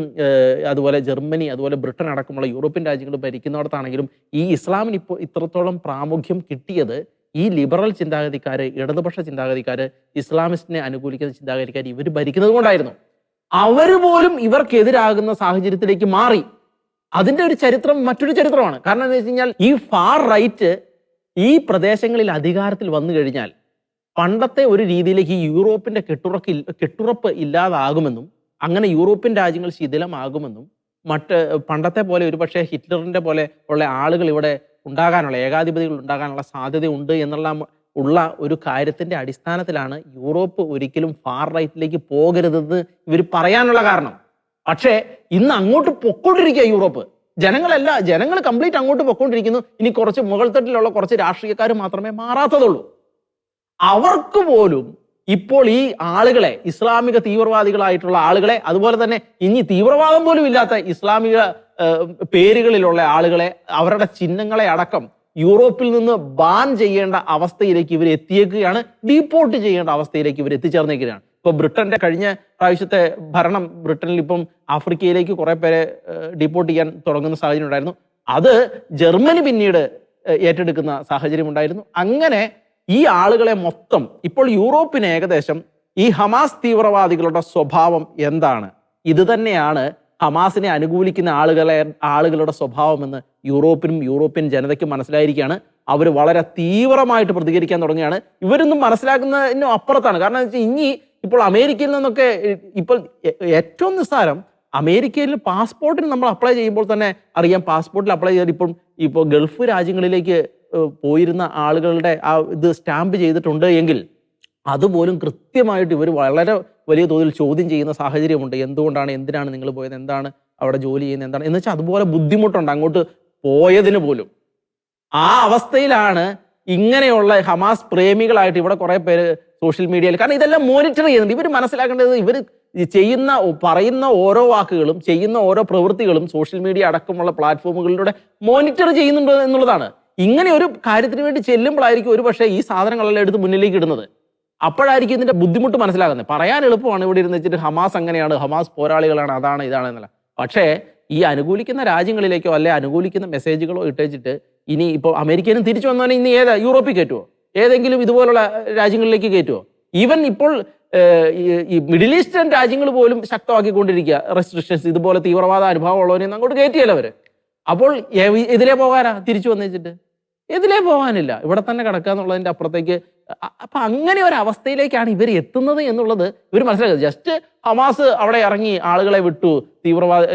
അതുപോലെ ജർമ്മനി അതുപോലെ ബ്രിട്ടൻ അടക്കമുള്ള യൂറോപ്യൻ രാജ്യങ്ങൾ ഭരിക്കുന്നിടത്താണെങ്കിലും ഈ ഇസ്ലാമിന് ഇപ്പോൾ ഇത്രത്തോളം പ്രാമുഖ്യം കിട്ടിയത് ഈ ലിബറൽ ചിന്താഗതിക്കാര് ഇടതുപക്ഷ ചിന്താഗതിക്കാര് ഇസ്ലാമിസ്റ്റിനെ അനുകൂലിക്കുന്ന ചിന്താഗതിക്കാർ ഇവർ ഭരിക്കുന്നത് കൊണ്ടായിരുന്നു. അവർ പോലും ഇവർക്കെതിരാകുന്ന സാഹചര്യത്തിലേക്ക് മാറി. അതിന്റെ ഒരു ചരിത്രം മറ്റൊരു ചരിത്രമാണ്. കാരണം എന്താ വെച്ച് കഴിഞ്ഞാൽ ഈ ഫാർ റൈറ്റ് ഈ പ്രദേശങ്ങളിൽ അധികാരത്തിൽ വന്നു കഴിഞ്ഞാൽ പണ്ടത്തെ ഒരു രീതിയിലേക്ക് ഈ യൂറോപ്പിന്റെ കെട്ടുറക്ക് കെട്ടുറപ്പ് ഇല്ലാതാകുമെന്നും അങ്ങനെ യൂറോപ്യൻ രാജ്യങ്ങൾ ശിഥിലമാകുമെന്നും മറ്റ് പണ്ടത്തെ പോലെ ഒരു പക്ഷേ ഹിറ്റ്ലറിന്റെ പോലെ ഉള്ള ആളുകൾ ഇവിടെ ഉണ്ടാകാനുള്ള ഏകാധിപതികൾ ഉണ്ടാകാനുള്ള സാധ്യതയുണ്ട് എന്നുള്ള ഉള്ള ഒരു കാര്യത്തിന്റെ അടിസ്ഥാനത്തിലാണ് യൂറോപ്പ് ഒരിക്കലും ഫാർ റൈറ്റിലേക്ക് പോകരുതെന്ന് ഇവർ പറയാനുള്ള കാരണം. പക്ഷേ ഇന്ന് അങ്ങോട്ട് പൊക്കോണ്ടിരിക്കുക യൂറോപ്പ്. ജനങ്ങളല്ല ജനങ്ങൾ കംപ്ലീറ്റ് അങ്ങോട്ട് പൊക്കോണ്ടിരിക്കുന്നു. ഇനി കുറച്ച് മുകൾ തട്ടിലുള്ള കുറച്ച് രാഷ്ട്രീയക്കാർ മാത്രമേ മാറാത്തതുള്ളൂ. അവർക്ക് പോലും ഇപ്പോൾ ഈ ആളുകളെ ഇസ്ലാമിക തീവ്രവാദികളായിട്ടുള്ള ആളുകളെ അതുപോലെ തന്നെ ഇനി തീവ്രവാദം പോലും ഇല്ലാത്ത ഇസ്ലാമിക പേരുകളിലുള്ള ആളുകളെ അവരുടെ ചിഹ്നങ്ങളെ അടക്കം യൂറോപ്പിൽ നിന്ന് ബാൻ ചെയ്യേണ്ട അവസ്ഥയിലേക്ക് ഇവർ എത്തിയേക്കുകയാണ് ഡീപ്പോർട്ട് ചെയ്യേണ്ട അവസ്ഥയിലേക്ക് ഇവർ എത്തിച്ചേർന്നേക്കുകയാണ്. ഇപ്പൊ ബ്രിട്ടന്റെ കഴിഞ്ഞ പ്രാവശ്യത്തെ ഭരണം ബ്രിട്ടനിൽ ഇപ്പം ആഫ്രിക്കയിലേക്ക് കുറെ പേരെ ഡീപ്പോർട്ട് ചെയ്യാൻ തുടങ്ങുന്ന സാഹചര്യം ഉണ്ടായിരുന്നു. അത് ജർമ്മനി പിന്നീട് ഏറ്റെടുക്കുന്ന സാഹചര്യം ഉണ്ടായിരുന്നു. അങ്ങനെ ഈ ആളുകളെ മൊത്തം ഇപ്പോൾ യൂറോപ്പിന് ഏകദേശം ഈ ഹമാസ് തീവ്രവാദികളുടെ സ്വഭാവം എന്താണ്? ഇത് തന്നെയാണ് ഹമാസിനെ അനുകൂലിക്കുന്ന ആളുകളെ ആളുകളുടെ സ്വഭാവമെന്ന് യൂറോപ്പിനും യൂറോപ്യൻ ജനതയ്ക്കും മനസ്സിലായിരിക്കുകയാണ്. അവർ വളരെ തീവ്രമായിട്ട് പ്രതികരിക്കാൻ തുടങ്ങിയാണ് ഇവരൊന്നും മനസ്സിലാക്കുന്നതിനും അപ്പുറത്താണ്. കാരണം വെച്ചാൽ ഇനി ഇപ്പോൾ അമേരിക്കയിൽ നിന്നൊക്കെ ഇപ്പോൾ ഏറ്റവും നിസ്സാരം അമേരിക്കയിൽ പാസ്പോർട്ടിന് നമ്മൾ അപ്ലൈ ചെയ്യുമ്പോൾ തന്നെ അറിയാം. പാസ്പോർട്ടിൽ അപ്ലൈ ചെയ്താൽ ഇപ്പം ഇപ്പോൾ ഗൾഫ് രാജ്യങ്ങളിലേക്ക് പോയിരുന്ന ആളുകളുടെ ആ ഇത് സ്റ്റാമ്പ് ചെയ്തിട്ടുണ്ട് എങ്കിൽ അതുപോലും കൃത്യമായിട്ട് ഇവർ വളരെ വലിയ തോതിൽ ചോദ്യം ചെയ്യുന്ന സാഹചര്യമുണ്ട്. എന്തുകൊണ്ടാണ് എന്തിനാണ് നിങ്ങൾ പോയത്? എന്താണ് അവിടെ ജോലി ചെയ്യുന്നത്? എന്താണ്? എന്ന് വെച്ചാൽ അതുപോലെ ബുദ്ധിമുട്ടുണ്ട് അങ്ങോട്ട് പോയതിന് പോലും. ആ അവസ്ഥയിലാണ് ഇങ്ങനെയുള്ള ഹമാസ് പ്രേമികളായിട്ട് ഇവിടെ കുറെ പേര് സോഷ്യൽ മീഡിയയിൽ കാരണം ഇതെല്ലാം മോണിറ്റർ ചെയ്യുന്നുണ്ട്. ഇവർ മനസ്സിലാക്കേണ്ടത് ഇവർ ചെയ്യുന്ന പറയുന്ന ഓരോ വാക്കുകളും ചെയ്യുന്ന ഓരോ പ്രവൃത്തികളും സോഷ്യൽ മീഡിയ അടക്കമുള്ള പ്ലാറ്റ്ഫോമുകളിലൂടെ മോണിറ്റർ ചെയ്യുന്നുണ്ട് എന്നുള്ളതാണ്. ഇങ്ങനെ ഒരു കാര്യത്തിന് വേണ്ടി ചെല്ലുമ്പോഴായിരിക്കും ഒരു പക്ഷേ ഈ സാധനങ്ങളെല്ലാം എടുത്ത് മുന്നിലേക്ക് ഇടുന്നത്. അപ്പോഴായിരിക്കും ഇതിന്റെ ബുദ്ധിമുട്ട് മനസ്സിലാകുന്നത്. പറയാൻ എളുപ്പമാണ് ഇവിടെ ഇരുന്ന് വെച്ചിട്ട് ഹമാസ് അങ്ങനെയാണ് ഹമാസ് പോരാളികളാണ് അതാണ് ഇതാണ് എന്നല്ല. പക്ഷേ ഈ അനുകൂലിക്കുന്ന രാജ്യങ്ങളിലേക്കോ അല്ലെ അനുകൂലിക്കുന്ന മെസ്സേജുകളോ ഇട്ടേച്ചിട്ട് ഇനി ഇപ്പോൾ അമേരിക്കനും തിരിച്ചു വന്നാൽ ഇനി ഏതാ? യൂറോപ്പിൽ കയറ്റുമോ ഏതെങ്കിലും ഇതുപോലുള്ള രാജ്യങ്ങളിലേക്ക് കയറ്റുമോ ഈവൻ ഇപ്പോൾ ഈ- മിഡിൽ ഈസ്റ്റേൺ രാജ്യങ്ങൾ പോലും ശക്തമാക്കിക്കൊണ്ടിരിക്കുക. റെസ്ട്രിക്ഷൻസ് ഇതുപോലെ തീവ്രവാദ അനുഭവം ഉള്ളവരെയൊന്നും അങ്ങോട്ട് കയറ്റിയല്ലോ അവർ? അപ്പോൾ എതിരെ പോകാനാ? തിരിച്ചു വന്നിച്ചിട്ട് എതിലേ പോകാനില്ല. ഇവിടെ തന്നെ കിടക്കുക എന്നുള്ളതിന്റെ അപ്പുറത്തേക്ക് അപ്പൊ അങ്ങനെ ഒരു അവസ്ഥയിലേക്കാണ് ഇവർ എത്തുന്നത് എന്നുള്ളത് ഇവർ മനസ്സിലാക്കുക ജസ്റ്റ് ഹമാസ് അവിടെ ഇറങ്ങി ആളുകളെ വിട്ടു തീവ്രവാദ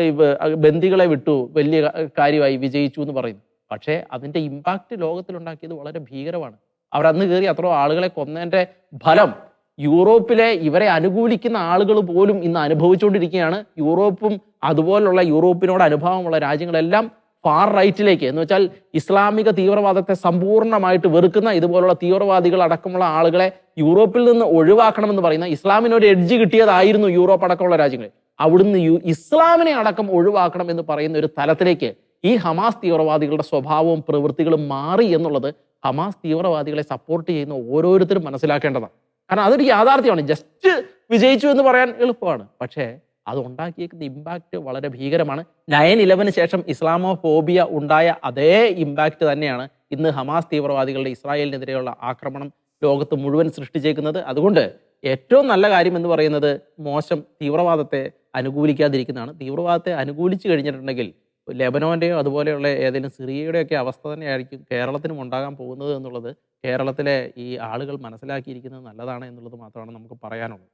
ബന്ദികളെ വിട്ടു വലിയ കാര്യമായി വിജയിച്ചു എന്ന് പറയുന്നു. പക്ഷേ അതിന്റെ ഇമ്പാക്റ്റ് ലോകത്തിലുണ്ടാക്കിയത് വളരെ ഭീകരമാണ്. അവർ അന്ന് കയറി അത്രയോ ആളുകളെ കൊന്നതിന്റെ ഫലം യൂറോപ്പിലെ ഇവരെ അനുകൂലിക്കുന്ന ആളുകൾ പോലും ഇന്ന് അനുഭവിച്ചുകൊണ്ടിരിക്കുകയാണ്. യൂറോപ്പും അതുപോലുള്ള യൂറോപ്പിനോട് അനുഭവമുള്ള രാജ്യങ്ങളെല്ലാം ഫാർ റൈറ്റിലേക്ക് എന്ന് വെച്ചാൽ ഇസ്ലാമിക തീവ്രവാദത്തെ സമ്പൂർണമായിട്ട് വെറുക്കുന്ന ഇതുപോലുള്ള തീവ്രവാദികൾ അടക്കമുള്ള ആളുകളെ യൂറോപ്പിൽ നിന്ന് ഒഴിവാക്കണമെന്ന് പറയുന്ന ഇസ്ലാമിന് ഒരു എഡ്ജ് കിട്ടിയതായിരുന്നു യൂറോപ്പ് അടക്കമുള്ള രാജ്യങ്ങൾ അവിടുന്ന് യു ഇസ്ലാമിനെ അടക്കം ഒഴിവാക്കണം എന്ന് പറയുന്ന ഒരു തലത്തിലേക്ക് ഈ ഹമാസ് തീവ്രവാദികളുടെ സ്വഭാവവും പ്രവൃത്തികളും മാറി എന്നുള്ളത് ഹമാസ് തീവ്രവാദികളെ സപ്പോർട്ട് ചെയ്യുന്ന ഓരോരുത്തരും മനസ്സിലാക്കേണ്ടതാണ്. കാരണം അതൊരു യാഥാർത്ഥ്യമാണ്. ജസ്റ്റ് വിജയിച്ചു എന്ന് പറയാൻ എളുപ്പമാണ്. പക്ഷേ അത് ഉണ്ടാക്കിയേക്കുന്ന ഇമ്പാക്റ്റ് വളരെ ഭീകരമാണ്. നയൻ ഇലവന് ശേഷം ഇസ്ലാമോ ഫോബിയ ഉണ്ടായ അതേ ഇമ്പാക്റ്റ് തന്നെയാണ് ഇന്ന് ഹമാസ് തീവ്രവാദികളുടെ ഇസ്രായേലിനെതിരെയുള്ള ആക്രമണം ലോകത്ത് മുഴുവൻ സൃഷ്ടിച്ചേക്കുന്നത്. അതുകൊണ്ട് ഏറ്റവും നല്ല കാര്യം എന്ന് പറയുന്നത് മോശം തീവ്രവാദത്തെ അനുകൂലിക്കാതിരിക്കുന്നതാണ്. തീവ്രവാദത്തെ അനുകൂലിച്ച് കഴിഞ്ഞിട്ടുണ്ടെങ്കിൽ ലെബനോന്റെയോ അതുപോലെയുള്ള ഏതെങ്കിലും സിറിയയുടെയൊക്കെ അവസ്ഥ തന്നെയായിരിക്കും കേരളത്തിനും ഉണ്ടാകാൻ പോകുന്നത് എന്നുള്ളത് കേരളത്തിലെ ഈ ആളുകൾ മനസ്സിലാക്കിയിരിക്കുന്നത് നല്ലതാണ് എന്നുള്ളത് മാത്രമാണ് നമുക്ക് പറയാനുള്ളത്.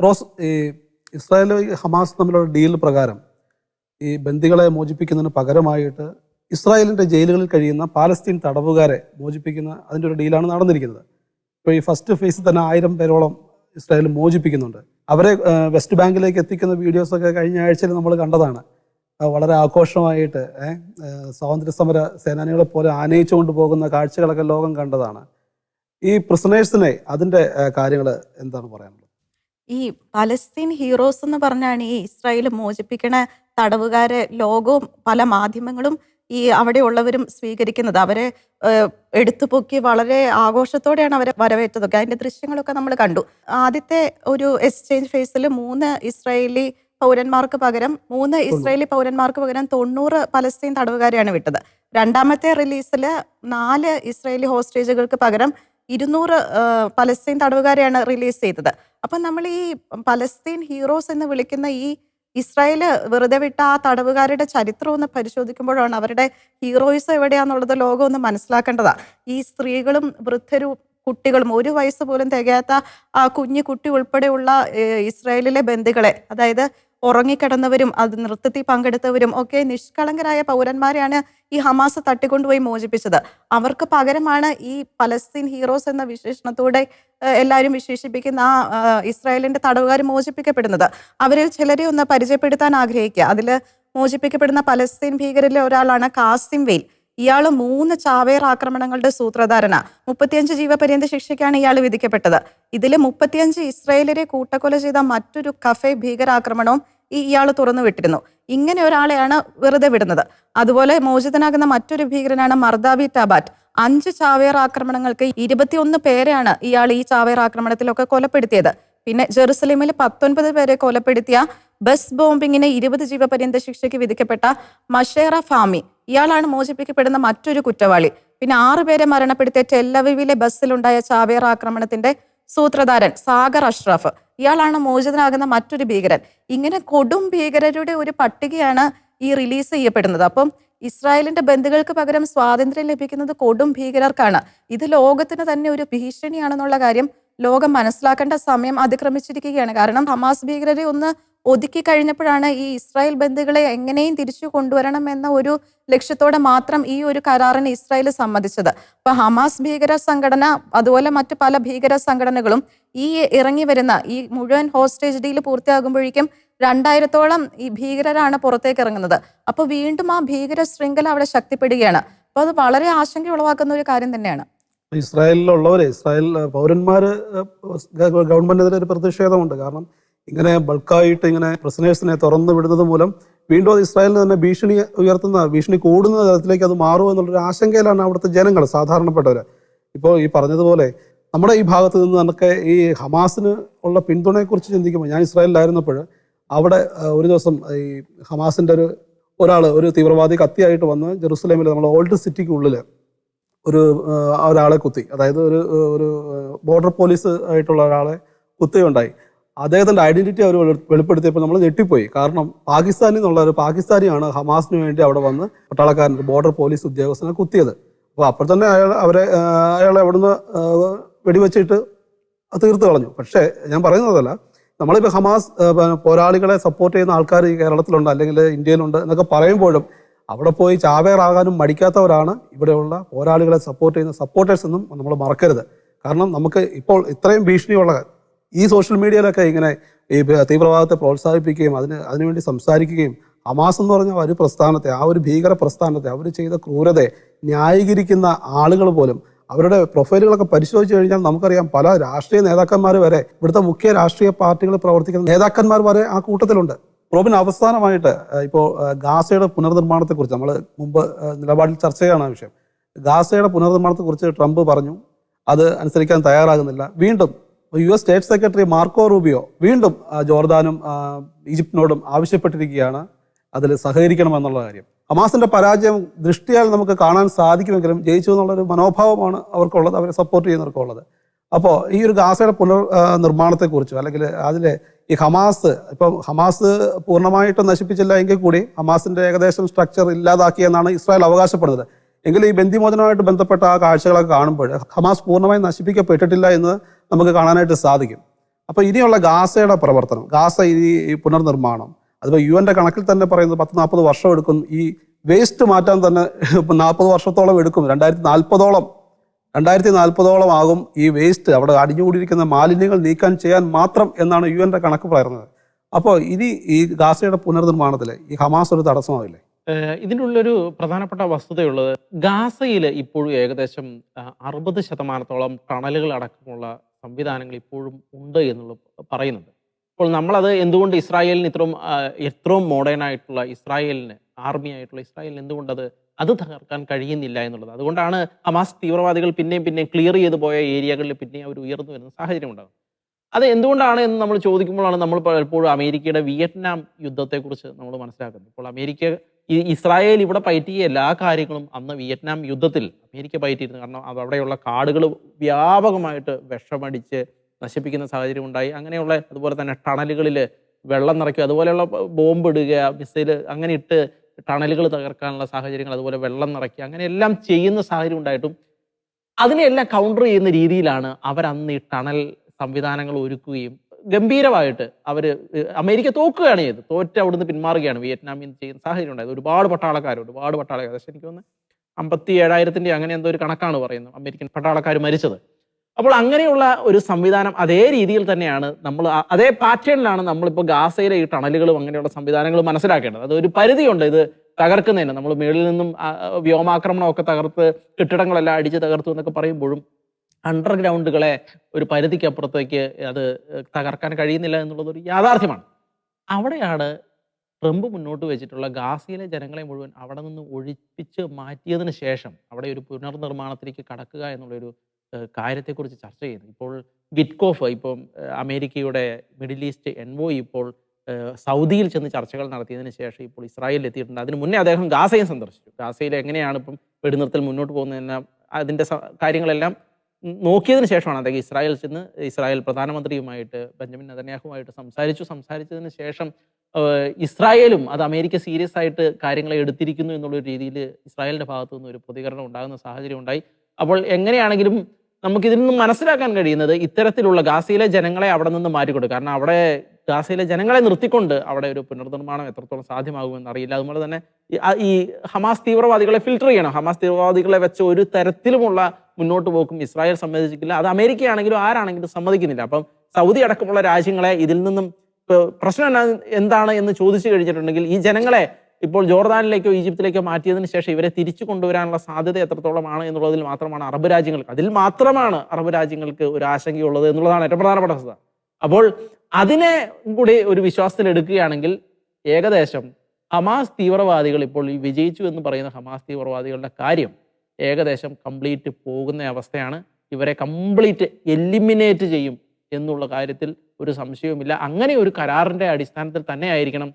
റോസ് ഈ ഇസ്രായേൽ ഹമാസ് തമ്മിലുള്ള ഡീൽ പ്രകാരം ഈ ബന്ദികളെ മോചിപ്പിക്കുന്നതിന് പകരമായിട്ട് ഇസ്രായേലിന്റെ ജയിലുകളിൽ കഴിയുന്ന പാലസ്തീൻ തടവുകാരെ മോചിപ്പിക്കുന്ന അതിന്റെ ഒരു ഡീലാണ് നടന്നിരിക്കുന്നത്. ഇപ്പോൾ ഈ ഫസ്റ്റ് ഫേസിൽ തന്നെ ആയിരം പേരോളം ഇസ്രായേൽ മോചിപ്പിക്കുന്നുണ്ട്. അവരെ വെസ്റ്റ് ബാങ്കിലേക്ക് എത്തിക്കുന്ന വീഡിയോസൊക്കെ കഴിഞ്ഞ ആഴ്ചയിൽ നമ്മൾ കണ്ടതാണ്. വളരെ ആഘോഷമായിട്ട് സ്വാതന്ത്ര്യ സമര സേനാനികളെ പോലെ ആനയിച്ചുകൊണ്ട് പോകുന്ന കാഴ്ചകളൊക്കെ ലോകം കണ്ടതാണ്. ഈ പ്രിസണേഴ്സിനെ അതിന്റെ കാര്യങ്ങൾ എന്താണ് പറയാനുള്ളത്? ഈ പലസ്തീൻ ഹീറോസ് എന്ന് പറഞ്ഞാണ് ഈ ഇസ്രായേൽ മോചിപ്പിക്കണ തടവുകാരെ ലോകവും പല മാധ്യമങ്ങളും ഈ അവിടെയുള്ളവരും സ്വീകരിക്കുന്നത്. അവരെ എടുത്തു പൊക്കി വളരെ ആഘോഷത്തോടെയാണ് അവരെ വരവേറ്റതൊക്കെ. അതിന്റെ ദൃശ്യങ്ങളൊക്കെ നമ്മൾ കണ്ടു. ആദ്യത്തെ ഒരു എക്സ്ചേഞ്ച് ഫേസിൽ മൂന്ന് ഇസ്രായേലി പൗരന്മാർക്ക് പകരം മൂന്ന് ഇസ്രായേലി പൗരന്മാർക്ക് പകരം തൊണ്ണൂറ് പലസ്തീൻ തടവുകാരെയാണ് വിട്ടത്. രണ്ടാമത്തെ റിലീസിൽ നാല് ഇസ്രായേലി ഹോസ്റ്റേജുകൾക്ക് പകരം ഇരുന്നൂറ് പലസ്തീൻ തടവുകാരെയാണ് റിലീസ് ചെയ്തത്. അപ്പം നമ്മൾ ഈ പലസ്തീൻ ഹീറോസ് എന്ന് വിളിക്കുന്ന ഈ ഇസ്രായേൽ വെറുതെ വിട്ട ആ തടവുകാരുടെ ചരിത്രം ഒന്ന് പരിശോധിക്കുമ്പോഴാണ് അവരുടെ ഹീറോയിസം എവിടെയാന്നുള്ളത് ലോകം ഒന്ന് മനസ്സിലാക്കേണ്ടതാ. ഈ സ്ത്രീകളും വൃദ്ധരും കുട്ടികളും ഒരു വയസ്സ് പോലും തികയാത്ത ആ കുഞ്ഞു കുട്ടി ഉൾപ്പെടെയുള്ള ഇസ്രായേലിലെ ബന്ധുക്കളെ അതായത് ഉറങ്ങിക്കിടന്നവരും അത് നൃത്തത്തിൽ പങ്കെടുത്തവരും ഒക്കെ നിഷ്കളങ്കരായ പൗരന്മാരെയാണ് ഈ ഹമാസ് തട്ടിക്കൊണ്ടുപോയി മോചിപ്പിച്ചത്. അവർക്ക് പകരമാണ് ഈ പലസ്തീൻ ഹീറോസ് എന്ന വിശേഷണത്തോടെ എല്ലാവരും വിശേഷിപ്പിക്കുന്ന ആ, ഇസ്രായേലിന്റെ തടവുകാർ മോചിപ്പിക്കപ്പെടുന്നത്. അവരിൽ ചിലരെ ഒന്ന് പരിചയപ്പെടുത്താൻ ആഗ്രഹിക്കുക. അതിൽ മോചിപ്പിക്കപ്പെടുന്ന പലസ്തീൻ ഭീകരരിലെ ഒരാളാണ് കാസിം വെയിൽ. ഇയാൾ മൂന്ന് ചാവേർ ആക്രമണങ്ങളുടെ സൂത്രധാരന. മുപ്പത്തിയഞ്ച് ജീവപര്യന്ത ശിക്ഷയ്ക്കാണ് ഇയാൾ വിധിക്കപ്പെട്ടത്. ഇതിൽ മുപ്പത്തിയഞ്ച് ഇസ്രയേലരെ കൂട്ടക്കൊല ചെയ്ത മറ്റൊരു കഫേ ഭീകരാക്രമണവും ഈ ഇയാൾ തുറന്നു വിട്ടിരുന്നു ഇങ്ങനെ ഒരാളെയാണ് വെറുതെ വിടുന്നത്. അതുപോലെ മോചിതനാകുന്ന മറ്റൊരു ഭീകരനാണ് മർദാബി ടാബാറ്റ്. അഞ്ച് ചാവേർ ആക്രമണങ്ങൾക്ക് ഇരുപത്തിയൊന്ന് പേരെയാണ് ഇയാൾ ഈ ചാവേർ ആക്രമണത്തിലൊക്കെ കൊലപ്പെടുത്തിയത്. പിന്നെ ജെറുസലേമിൽ പത്തൊൻപത് പേരെ കൊലപ്പെടുത്തിയ ബസ് ബോംബിങ്ങിന് ഇരുപത് ജീവപര്യന്ത ശിക്ഷയ്ക്ക് വിധിക്കപ്പെട്ട മഷേറ ഫാമി. ഇയാളാണ് മോചിപ്പിക്കപ്പെടുന്ന മറ്റൊരു കുറ്റവാളി. പിന്നെ ആറുപേരെ മരണപ്പെടുത്തിയ ടെല്ലവിവിലെ ബസ്സിലുണ്ടായ ചാവേർ ആക്രമണത്തിന്റെ സൂത്രധാരൻ സാഗർ അഷ്റഫ്. ഇയാളാണ് മോചിതനാകുന്ന മറ്റൊരു ഭീകരൻ. ഇങ്ങനെ കൊടും ഭീകരരുടെ ഒരു പട്ടികയാണ് ഈ റിലീസ് ചെയ്യപ്പെടുന്നത്. അപ്പം ഇസ്രായേലിന്റെ ബന്ധുക്കൾക്ക് പകരം സ്വാതന്ത്ര്യം ലഭിക്കുന്നത് കൊടും ഭീകരർക്കാണ്. ഇത് ലോകത്തിന് തന്നെ ഒരു ഭീഷണിയാണെന്നുള്ള കാര്യം ലോകം മനസ്സിലാക്കേണ്ട സമയം അതിക്രമിച്ചിരിക്കുകയാണ്. കാരണം ഹമാസ് ഭീകരരെ ഒന്ന് ഒതുക്കി കഴിഞ്ഞപ്പോഴാണ് ഈ ഇസ്രായേൽ ബന്ധുക്കളെ എങ്ങനെയും തിരിച്ചു കൊണ്ടുവരണം എന്ന ഒരു ലക്ഷ്യത്തോടെ മാത്രം ഈ ഒരു കരാറിന് ഇസ്രായേൽ സമ്മതിച്ചത്. അപ്പൊ ഹമാസ് ഭീകര സംഘടന അതുപോലെ മറ്റു പല ഭീകര സംഘടനകളും ഈ ഇറങ്ങി വരുന്ന ഈ മുഴുവൻ ഹോസ്റ്റേജ് ഡീൽ പൂർത്തിയാകുമ്പോഴേക്കും രണ്ടായിരത്തോളം ഈ ഭീകരരാണ് പുറത്തേക്ക് ഇറങ്ങുന്നത്. അപ്പൊ വീണ്ടും ആ ഭീകര ശൃംഖല അവിടെ ശക്തിപ്പെടുകയാണ്. അപ്പൊ അത് വളരെ ആശങ്ക ഉളവാക്കുന്ന ഒരു കാര്യം തന്നെയാണ്. ഇസ്രായേലിലുള്ളവരെ ഇസ്രായേൽ പൗരന്മാര് ഗവൺമെന്റിനെതിരെ ഒരു പ്രതിഷേധമുണ്ട്. കാരണം ഇങ്ങനെ ബൾക്കായിട്ട് ഇങ്ങനെ പ്രസനേഴ്സിനെ തുറന്നു വിടുന്നത് മൂലം വീണ്ടും അത് ഇസ്രായേലിന് തന്നെ ഭീഷണി ഉയർത്തുന്ന ഭീഷണി കൂടുന്ന തരത്തിലേക്ക് അത് മാറുമോ എന്നുള്ളൊരു ആശങ്കയിലാണ് അവിടുത്തെ ജനങ്ങൾ സാധാരണപ്പെട്ടവർ ഇപ്പോൾ ഈ പറഞ്ഞതുപോലെ നമ്മുടെ ഈ ഭാഗത്ത് നിന്ന് നമുക്ക് ഈ ഹമാസിന് ഉള്ള പിന്തുണയെക്കുറിച്ച് ചിന്തിക്കുമ്പോൾ ഞാൻ ഇസ്രായേലിലായിരുന്നപ്പോൾ അവിടെ ഒരു ദിവസം ഈ ഹമാസിന്റെ ഒരു ഒരാൾ ഒരു തീവ്രവാദി കത്തിയായിട്ട് വന്ന് ജെറുസലേമിൽ നമ്മുടെ ഓൾഡ് സിറ്റിക്കുള്ളിൽ ഒരു ഒരാളെ കുത്തി. അതായത് ഒരു ഒരു ബോർഡർ പോലീസ് ആയിട്ടുള്ള ഒരാളെ കുത്തുകയുണ്ടായി. അദ്ദേഹത്തിന്റെ ഐഡന്റിറ്റി അവർ വെളിപ്പെടുത്തിയപ്പോൾ നമ്മൾ ഞെട്ടിപ്പോയി. കാരണം പാകിസ്ഥാനിൽ നിന്നുള്ള ഒരു പാകിസ്ഥാനിയാണ് ഹമാസിന് വേണ്ടി അവിടെ വന്ന് പട്ടാളക്കാരൻ ബോർഡർ പോലീസ് ഉദ്യോഗസ്ഥനെ കുത്തിയത്. അപ്പോൾ അപ്പോൾ തന്നെ അയാൾ അവരെ അയാളെ അവിടുന്ന് വെടിവെച്ചിട്ട് തീർത്ത് കളഞ്ഞു. പക്ഷേ ഞാൻ പറയുന്നതല്ല നമ്മളിപ്പോൾ ഹമാസ് പോരാളികളെ സപ്പോർട്ട് ചെയ്യുന്ന ആൾക്കാർ ഈ കേരളത്തിലുണ്ട് അല്ലെങ്കിൽ ഇന്ത്യയിലുണ്ട് എന്നൊക്കെ പറയുമ്പോഴും അവിടെ പോയി ചാവേറാകാനും മടിക്കാത്തവരാണ് ഇവിടെയുള്ള പോരാളികളെ സപ്പോർട്ട് ചെയ്യുന്ന സപ്പോർട്ടേഴ്സ് എന്നും നമ്മൾ മറക്കരുത്. കാരണം നമുക്ക് ഇപ്പോൾ ഇത്രയും ഭീഷണിയുള്ള ഈ സോഷ്യൽ മീഡിയയിലൊക്കെ ഇങ്ങനെ ഈ തീവ്രവാദത്തെ പ്രോത്സാഹിപ്പിക്കുകയും അതിന് അതിനുവേണ്ടി സംസാരിക്കുകയും ഹമാസ് എന്ന് പറഞ്ഞ ഒരു പ്രസ്ഥാനത്തെ ആ ഒരു ഭീകര പ്രസ്ഥാനത്തെ അവർ ചെയ്ത ക്രൂരതയെ ന്യായീകരിക്കുന്ന ആളുകൾ പോലും അവരുടെ പ്രൊഫൈലുകളൊക്കെ പരിശോധിച്ച് കഴിഞ്ഞാൽ നമുക്കറിയാം പല രാഷ്ട്രീയ നേതാക്കന്മാർ വരെ ഇവിടുത്തെ മുഖ്യ രാഷ്ട്രീയ പാർട്ടികൾ പ്രവർത്തിക്കുന്ന നേതാക്കന്മാർ വരെ ആ കൂട്ടത്തിലുണ്ട്. റോബിൻ അവസാനമായിട്ട് ഇപ്പോൾ ഗാസയുടെ പുനർനിർമ്മാണത്തെക്കുറിച്ച് നമ്മൾ മുമ്പ് നിലപാടിൽ ചർച്ച ചെയ്യാണ് വിഷയം. ഗാസയുടെ പുനർനിർമ്മാണത്തെക്കുറിച്ച് ട്രംപ് പറഞ്ഞു അത് അനുസരിക്കാൻ തയ്യാറാകുന്നില്ല. വീണ്ടും U S state secretary Marco Rubio വീണ്ടും ജോർദാനും ഈജിപ്തിനോടും ആവശ്യപ്പെട്ടിരിക്കുകയാണ്. അതിൽ സഹകരിക്കണമെന്നുള്ള കാര്യം. ഹമാസിന്റെ പരാജയം ദൃഷ്ടിയാൽ നമുക്ക് കാണാൻ സാധിക്കുമെങ്കിലും ജയിച്ചു എന്നുള്ളൊരു മനോഭാവമാണ് അവർക്കുള്ളത് അവരെ സപ്പോർട്ട് ചെയ്യുന്നവർക്കുള്ളത് അപ്പോൾ ഈ ഒരു ഗാസയുടെ പുനർ നിർമ്മാണത്തെക്കുറിച്ചോ അല്ലെങ്കിൽ അതിലെ ഈ ഹമാസ് ഇപ്പം ഹമാസ് പൂർണമായിട്ട് നശിപ്പിച്ചില്ല എങ്കിൽ കൂടി ഹമാസിന്റെ ഏകദേശം സ്ട്രക്ചർ ഇല്ലാതാക്കിയെന്നാണ് ഇസ്രായേൽ അവകാശപ്പെടുന്നത്. എങ്കിലും ഈ ബന്ദിമോചനവുമായിട്ട് ബന്ധപ്പെട്ട ആ കാഴ്ചകളൊക്കെ കാണുമ്പോൾ ഹമാസ് പൂർണമായും നശിപ്പിക്കപ്പെട്ടിട്ടില്ല എന്ന് നമുക്ക് കാണാനായിട്ട് സാധിക്കും. അപ്പോൾ ഇനിയുള്ള ഗാസയുടെ പ്രവർത്തനം ഗാസ ഈ പുനർനിർമ്മാണം അതിപ്പോൾ യു എന്റെ കണക്കിൽ തന്നെ പറയുന്നത് പത്ത് നാൽപ്പത് വർഷം എടുക്കും ഈ വേസ്റ്റ് മാറ്റാൻ തന്നെ നാൽപ്പത് വർഷത്തോളം എടുക്കും രണ്ടായിരത്തി നാൽപ്പതോളം രണ്ടായിരത്തി നാൽപ്പതോളം ആകും ഈ വേസ്റ്റ് അവിടെ അടിഞ്ഞുകൂടിയിരിക്കുന്ന മാലിന്യങ്ങൾ നീക്കാൻ ചെയ്യാൻ മാത്രം എന്നാണ് യു എന്റെ കണക്ക് പറയുന്നത്. അപ്പോൾ ഇനി ഈ ഗാസയുടെ പുനർനിർമ്മാണത്തിൽ ഈ ഹമാസ് ഒരു തടസ്സമാവില്ലേ? ഇതിനുള്ളൊരു പ്രധാനപ്പെട്ട വസ്തുതയുള്ളത് ഗാസയിൽ ഇപ്പോഴും ഏകദേശം അറുപത് ശതമാനത്തോളം ടണലുകൾ അടക്കമുള്ള സംവിധാനങ്ങൾ ഇപ്പോഴും ഉണ്ട് എന്നുള്ളത് പറയുന്നുണ്ട്. അപ്പോൾ നമ്മളത് എന്തുകൊണ്ട് ഇസ്രായേലിന് ഇത്രയും എത്രയും മോഡേൺ ആയിട്ടുള്ള ഇസ്രായേലിന് ആർമി ആയിട്ടുള്ള ഇസ്രായേലിന് എന്തുകൊണ്ടത് അത് തകർക്കാൻ കഴിയുന്നില്ല എന്നുള്ളത്. അതുകൊണ്ടാണ് ഹമാസ് തീവ്രവാദികൾ പിന്നെയും പിന്നെയും ക്ലിയർ ചെയ്തു പോയ ഏരിയകളിൽ പിന്നെയും അവർ ഉയർന്നു വരുന്ന സാഹചര്യം ഉണ്ടാകും അത് എന്തുകൊണ്ടാണ് എന്ന് നമ്മൾ ചോദിക്കുമ്പോഴാണ് നമ്മൾ പലപ്പോഴും അമേരിക്കയുടെ വിയറ്റ്നാം യുദ്ധത്തെക്കുറിച്ച് നമ്മൾ മനസ്സിലാക്കുന്നത്. ഇപ്പോൾ അമേരിക്ക ഈ ഇസ്രായേൽ ഇവിടെ പയറ്റിയ എല്ലാ കാര്യങ്ങളും അന്ന് വിയറ്റ്നാം യുദ്ധത്തിൽ അമേരിക്ക പയറ്റിയിരുന്നു. കാരണം അവിടെയുള്ള കാടുകൾ വ്യാപകമായിട്ട് വിഷമടിച്ച് നശിപ്പിക്കുന്ന സാഹചര്യം ഉണ്ടായി. അങ്ങനെയുള്ള അതുപോലെ തന്നെ ടണലുകളിൽ വെള്ളം നിറയ്ക്കുക അതുപോലെയുള്ള ബോംബ് ഇടുക മിസൈൽ അങ്ങനെ ഇട്ട് ടണലുകൾ തകർക്കാനുള്ള സാഹചര്യങ്ങൾ അതുപോലെ വെള്ളം നിറയ്ക്കുക അങ്ങനെ എല്ലാം ചെയ്യുന്ന സാഹചര്യം ഉണ്ടായിട്ടും അതിനെല്ലാം കൗണ്ടർ ചെയ്യുന്ന രീതിയിലാണ് അവരന്ന് ഈ ടണൽ സംവിധാനങ്ങൾ ഒരുക്കുകയും ഗംഭീരമായിട്ട് അവർ അമേരിക്ക തോക്കുകയാണ് ചെയ്തത്. തോറ്റ് അവിടുന്ന് പിന്മാറുകയാണ്. വിയറ്റ്നാമിൽ ചെയ്യുന്ന സാഹചര്യം ഉണ്ടായത്. ഒരുപാട് പട്ടാളക്കാർ ഒരുപാട് പട്ടാളക്കാർ ഏകദേശം എനിക്ക് തോന്നുന്നു അമ്പത്തി ഏഴായിരത്തിന്റെ അങ്ങനെ എന്തോ ഒരു കണക്കാണ് പറയുന്നത്. അമേരിക്കൻ പട്ടാളക്കാർ മരിച്ചത്. അപ്പോൾ അങ്ങനെയുള്ള ഒരു സംവിധാനം അതേ രീതിയിൽ തന്നെയാണ് നമ്മൾ അതേ പാറ്റേണിലാണ് നമ്മളിപ്പോൾ ഗാസയിലെ ഈ ടണലുകളും അങ്ങനെയുള്ള സംവിധാനങ്ങളും മനസ്സിലാക്കേണ്ടത്. അതൊരു പരിധിയുണ്ട് ഇത് തകർക്കുന്നതിന്. നമ്മൾ മേളിൽ നിന്നും വ്യോമാക്രമണമൊക്കെ തകർത്ത് കെട്ടിടങ്ങളെല്ലാം അടിച്ച് തകർത്തു എന്നൊക്കെ പറയുമ്പോഴും അണ്ടർഗ്രൗണ്ടുകളെ ഒരു പരിധിക്കപ്പുറത്തേക്ക് അത് തകർക്കാൻ കഴിയുന്നില്ല എന്നുള്ളത് ഒരു യാഥാർത്ഥ്യമാണ്. അവിടെയാണ് ട്രംപ് മുന്നോട്ട് വെച്ചിട്ടുള്ള ഗാസയിലെ ജനങ്ങളെ മുഴുവൻ അവിടെ നിന്ന് ഒഴിപ്പിച്ച് മാറ്റിയതിന് ശേഷം അവിടെ ഒരു പുനർനിർമ്മാണത്തിലേക്ക് കടക്കുക എന്നുള്ളൊരു കാര്യത്തെക്കുറിച്ച് ചർച്ച ചെയ്യുന്നു ഇപ്പോൾ വിറ്റ്കോഫ് ഇപ്പം അമേരിക്കയുടെ മിഡിൽ ഈസ്റ്റ് എൻവോയ് ഇപ്പോൾ സൗദിയിൽ ചെന്ന് ചർച്ചകൾ നടത്തിയതിന് ശേഷം ഇപ്പോൾ ഇസ്രായേലിൽ എത്തിയിട്ടുണ്ട്. അതിന് മുന്നേ അദ്ദേഹം ഗാസയെ സന്ദർശിച്ചു. ഗാസയിൽ എങ്ങനെയാണ് ഇപ്പം വെടിനിർത്തൽ മുന്നോട്ട് പോകുന്നതെല്ലാം അതിന്റെ കാര്യങ്ങളെല്ലാം നോക്കിയതിന് ശേഷമാണ് അദ്ദേഹം ഇസ്രായേൽ ചെന്ന് ഇസ്രായേൽ പ്രധാനമന്ത്രിയുമായിട്ട് ബെഞ്ചമിൻ നദന്യാഹുമായിട്ട് സംസാരിച്ചു. സംസാരിച്ചതിന് ശേഷം ഇസ്രായേലും അത് അമേരിക്ക സീരിയസ് ആയിട്ട് കാര്യങ്ങളെ എടുത്തിരിക്കുന്നു എന്നുള്ള ഒരു രീതിയിൽ ഇസ്രായേലിന്റെ ഭാഗത്തു നിന്ന് ഒരു പ്രതികരണം ഉണ്ടാകുന്ന സാഹചര്യം ഉണ്ടായി. അപ്പോൾ എങ്ങനെയാണെങ്കിലും നമുക്ക് ഇതിൽ നിന്നും മനസ്സിലാക്കാൻ കഴിയുന്നത് ഇത്തരത്തിലുള്ള ഗാസയിലെ ജനങ്ങളെ അവിടെ നിന്ന് മാറ്റിക്കൊടുക്കും കാരണം അവിടെ ഗാസയിലെ ജനങ്ങളെ നിർത്തിക്കൊണ്ട് അവിടെ ഒരു പുനർനിർമ്മാണം എത്രത്തോളം സാധ്യമാകുമെന്ന് അറിയില്ല. അതുപോലെ തന്നെ ഈ- ഹമാസ് തീവ്രവാദികളെ ഫിൽട്ടർ ചെയ്യണം. ഹമാസ് തീവ്രവാദികളെ വെച്ച് ഒരു തരത്തിലുമുള്ള മുന്നോട്ട് പോക്കും ഇസ്രായേൽ സമ്മതിച്ചിട്ടില്ല. അത് അമേരിക്കയാണെങ്കിലും ആരാണെങ്കിലും സമ്മതിക്കുന്നില്ല. അപ്പം സൗദി അടക്കമുള്ള രാജ്യങ്ങളെ ഇതിൽ നിന്നും പ്രശ്നം എന്താണ് എന്ന് ചോദിച്ചു കഴിഞ്ഞിട്ടുണ്ടെങ്കിൽ ഈ ജനങ്ങളെ ഇപ്പോൾ ജോർദാനിലേക്കോ ഈജിപ്തിലേക്കോ മാറ്റിയതിന് ശേഷം ഇവരെ തിരിച്ചു കൊണ്ടുവരാനുള്ള സാധ്യത എത്രത്തോളമാണ് എന്നുള്ളതിൽ മാത്രമാണ് അറബ് രാജ്യങ്ങൾക്ക് അതിൽ മാത്രമാണ് അറബ് രാജ്യങ്ങൾക്ക് ഒരു ആശങ്കയുള്ളത് എന്നുള്ളതാണ് ഏറ്റവും പ്രധാനപ്പെട്ട വസ്തുത അപ്പോൾ അതിനെ കൂടി ഒരു വിശ്വാസത്തിൽ എടുക്കുകയാണെങ്കിൽ ഏകദേശം ഹമാസ് തീവ്രവാദികൾ ഇപ്പോൾ ഈ വിജയിച്ചു എന്ന് പറയുന്ന ഹമാസ് തീവ്രവാദികളുടെ കാര്യം ഏകദേശം കംപ്ലീറ്റ് പോകുന്ന അവസ്ഥയാണ്. ഇവരെ കംപ്ലീറ്റ് എലിമിനേറ്റ് ചെയ്യും എന്നുള്ള കാര്യത്തിൽ ഒരു സംശയവുമില്ല. അങ്ങനെ ഒരു കരാറിന്റെ അടിസ്ഥാനത്തിൽ തന്നെ ആയിരിക്കണം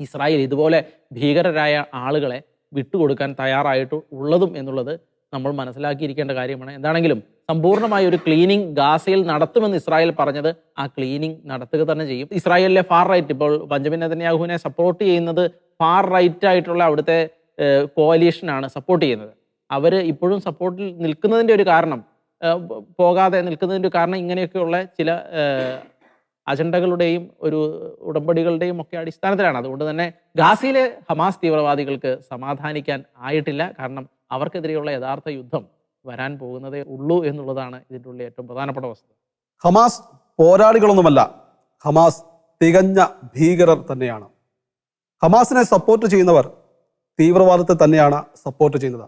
ഇസ്രായേൽ ഇതുപോലെ ഭീകരരായ ആളുകളെ വിട്ടുകൊടുക്കാൻ തയ്യാറായിട്ട് ഉള്ളതും എന്നുള്ളത് നമ്മൾ മനസ്സിലാക്കിയിരിക്കേണ്ട കാര്യമാണ്. എന്താണെങ്കിലും സമ്പൂർണമായ ഒരു ക്ലീനിങ് ഗാസയിൽ നടത്തുമെന്ന് ഇസ്രായേൽ പറഞ്ഞത് ആ ക്ലീനിങ് നടത്തുക തന്നെ ചെയ്യും. ഇസ്രായേലിലെ ഫാർ റൈറ്റ് ഇപ്പോൾ ബഞ്ചമിൻ നെതന്യാഹുവിനെ സപ്പോർട്ട് ചെയ്യുന്നത് ഫാർ റൈറ്റ് ആയിട്ടുള്ള അവിടുത്തെ കോലീഷനാണ് സപ്പോർട്ട് ചെയ്യുന്നത്. അവർ ഇപ്പോഴും സപ്പോർട്ടിൽ നിൽക്കുന്നതിന്റെ ഒരു കാരണം പോകാതെ നിൽക്കുന്നതിന്റെ കാരണം ഇങ്ങനെയൊക്കെയുള്ള ചില അജണ്ടകളുടെയും ഒരു ഉടമ്പടികളുടെയും ഒക്കെ അടിസ്ഥാനത്തിലാണ്. അതുകൊണ്ട് തന്നെ ഗാസയിലെ ഹമാസ് തീവ്രവാദികൾക്ക് സമാധാനിക്കാൻ ആയിട്ടില്ല. കാരണം അവർക്കെതിരെയുള്ള യഥാർത്ഥ യുദ്ധം വരാൻ പോകുന്നതേ ഉള്ളൂ എന്നുള്ളതാണ് ഇതിന്റെ ഉള്ളിൽ ഏറ്റവും പ്രധാനപ്പെട്ട വസ്തു ഹമാസ് പോരാളികളൊന്നുമല്ല ഹമാസ് തികഞ്ഞ ഭീകരർ തന്നെയാണ്. ഹമാസിനെ സപ്പോർട്ട് ചെയ്യുന്നവർ തീവ്രവാദത്തെ തന്നെയാണ് സപ്പോർട്ട് ചെയ്യുന്നത്.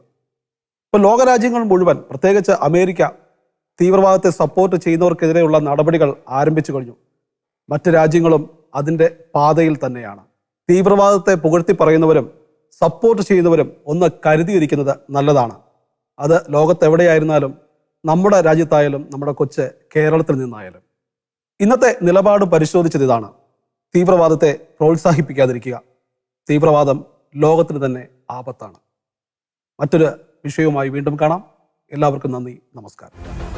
ഇപ്പോൾ ലോകരാജ്യങ്ങൾ മുഴുവൻ പ്രത്യേകിച്ച് അമേരിക്ക തീവ്രവാദത്തെ സപ്പോർട്ട് ചെയ്യുന്നവർക്കെതിരെയുള്ള നടപടികൾ ആരംഭിച്ചു കഴിഞ്ഞു. മറ്റ് രാജ്യങ്ങളും അതിന്റെ പാതയിൽ തന്നെയാണ്. തീവ്രവാദത്തെ പുകഴ്ത്തി പറയുന്നവരും സപ്പോർട്ട് ചെയ്യുന്നവരും ഒന്ന് കരുതിയിരിക്കുന്നത് നല്ലതാണ്. അത് ലോകത്തെവിടെയായിരുന്നാലും നമ്മുടെ രാജ്യത്തായാലും നമ്മുടെ കൊച്ച് കേരളത്തിൽ നിന്നായാലും. ഇന്നത്തെ നിലപാട് പരിശോധിച്ചത് ഇതാണ്. തീവ്രവാദത്തെ പ്രോത്സാഹിപ്പിക്കാതിരിക്കുക. തീവ്രവാദം ലോകത്തിന് തന്നെ ആപത്താണ്. മറ്റൊരു വിഷയവുമായി വീണ്ടും കാണാം. എല്ലാവർക്കും നന്ദി. നമസ്കാരം.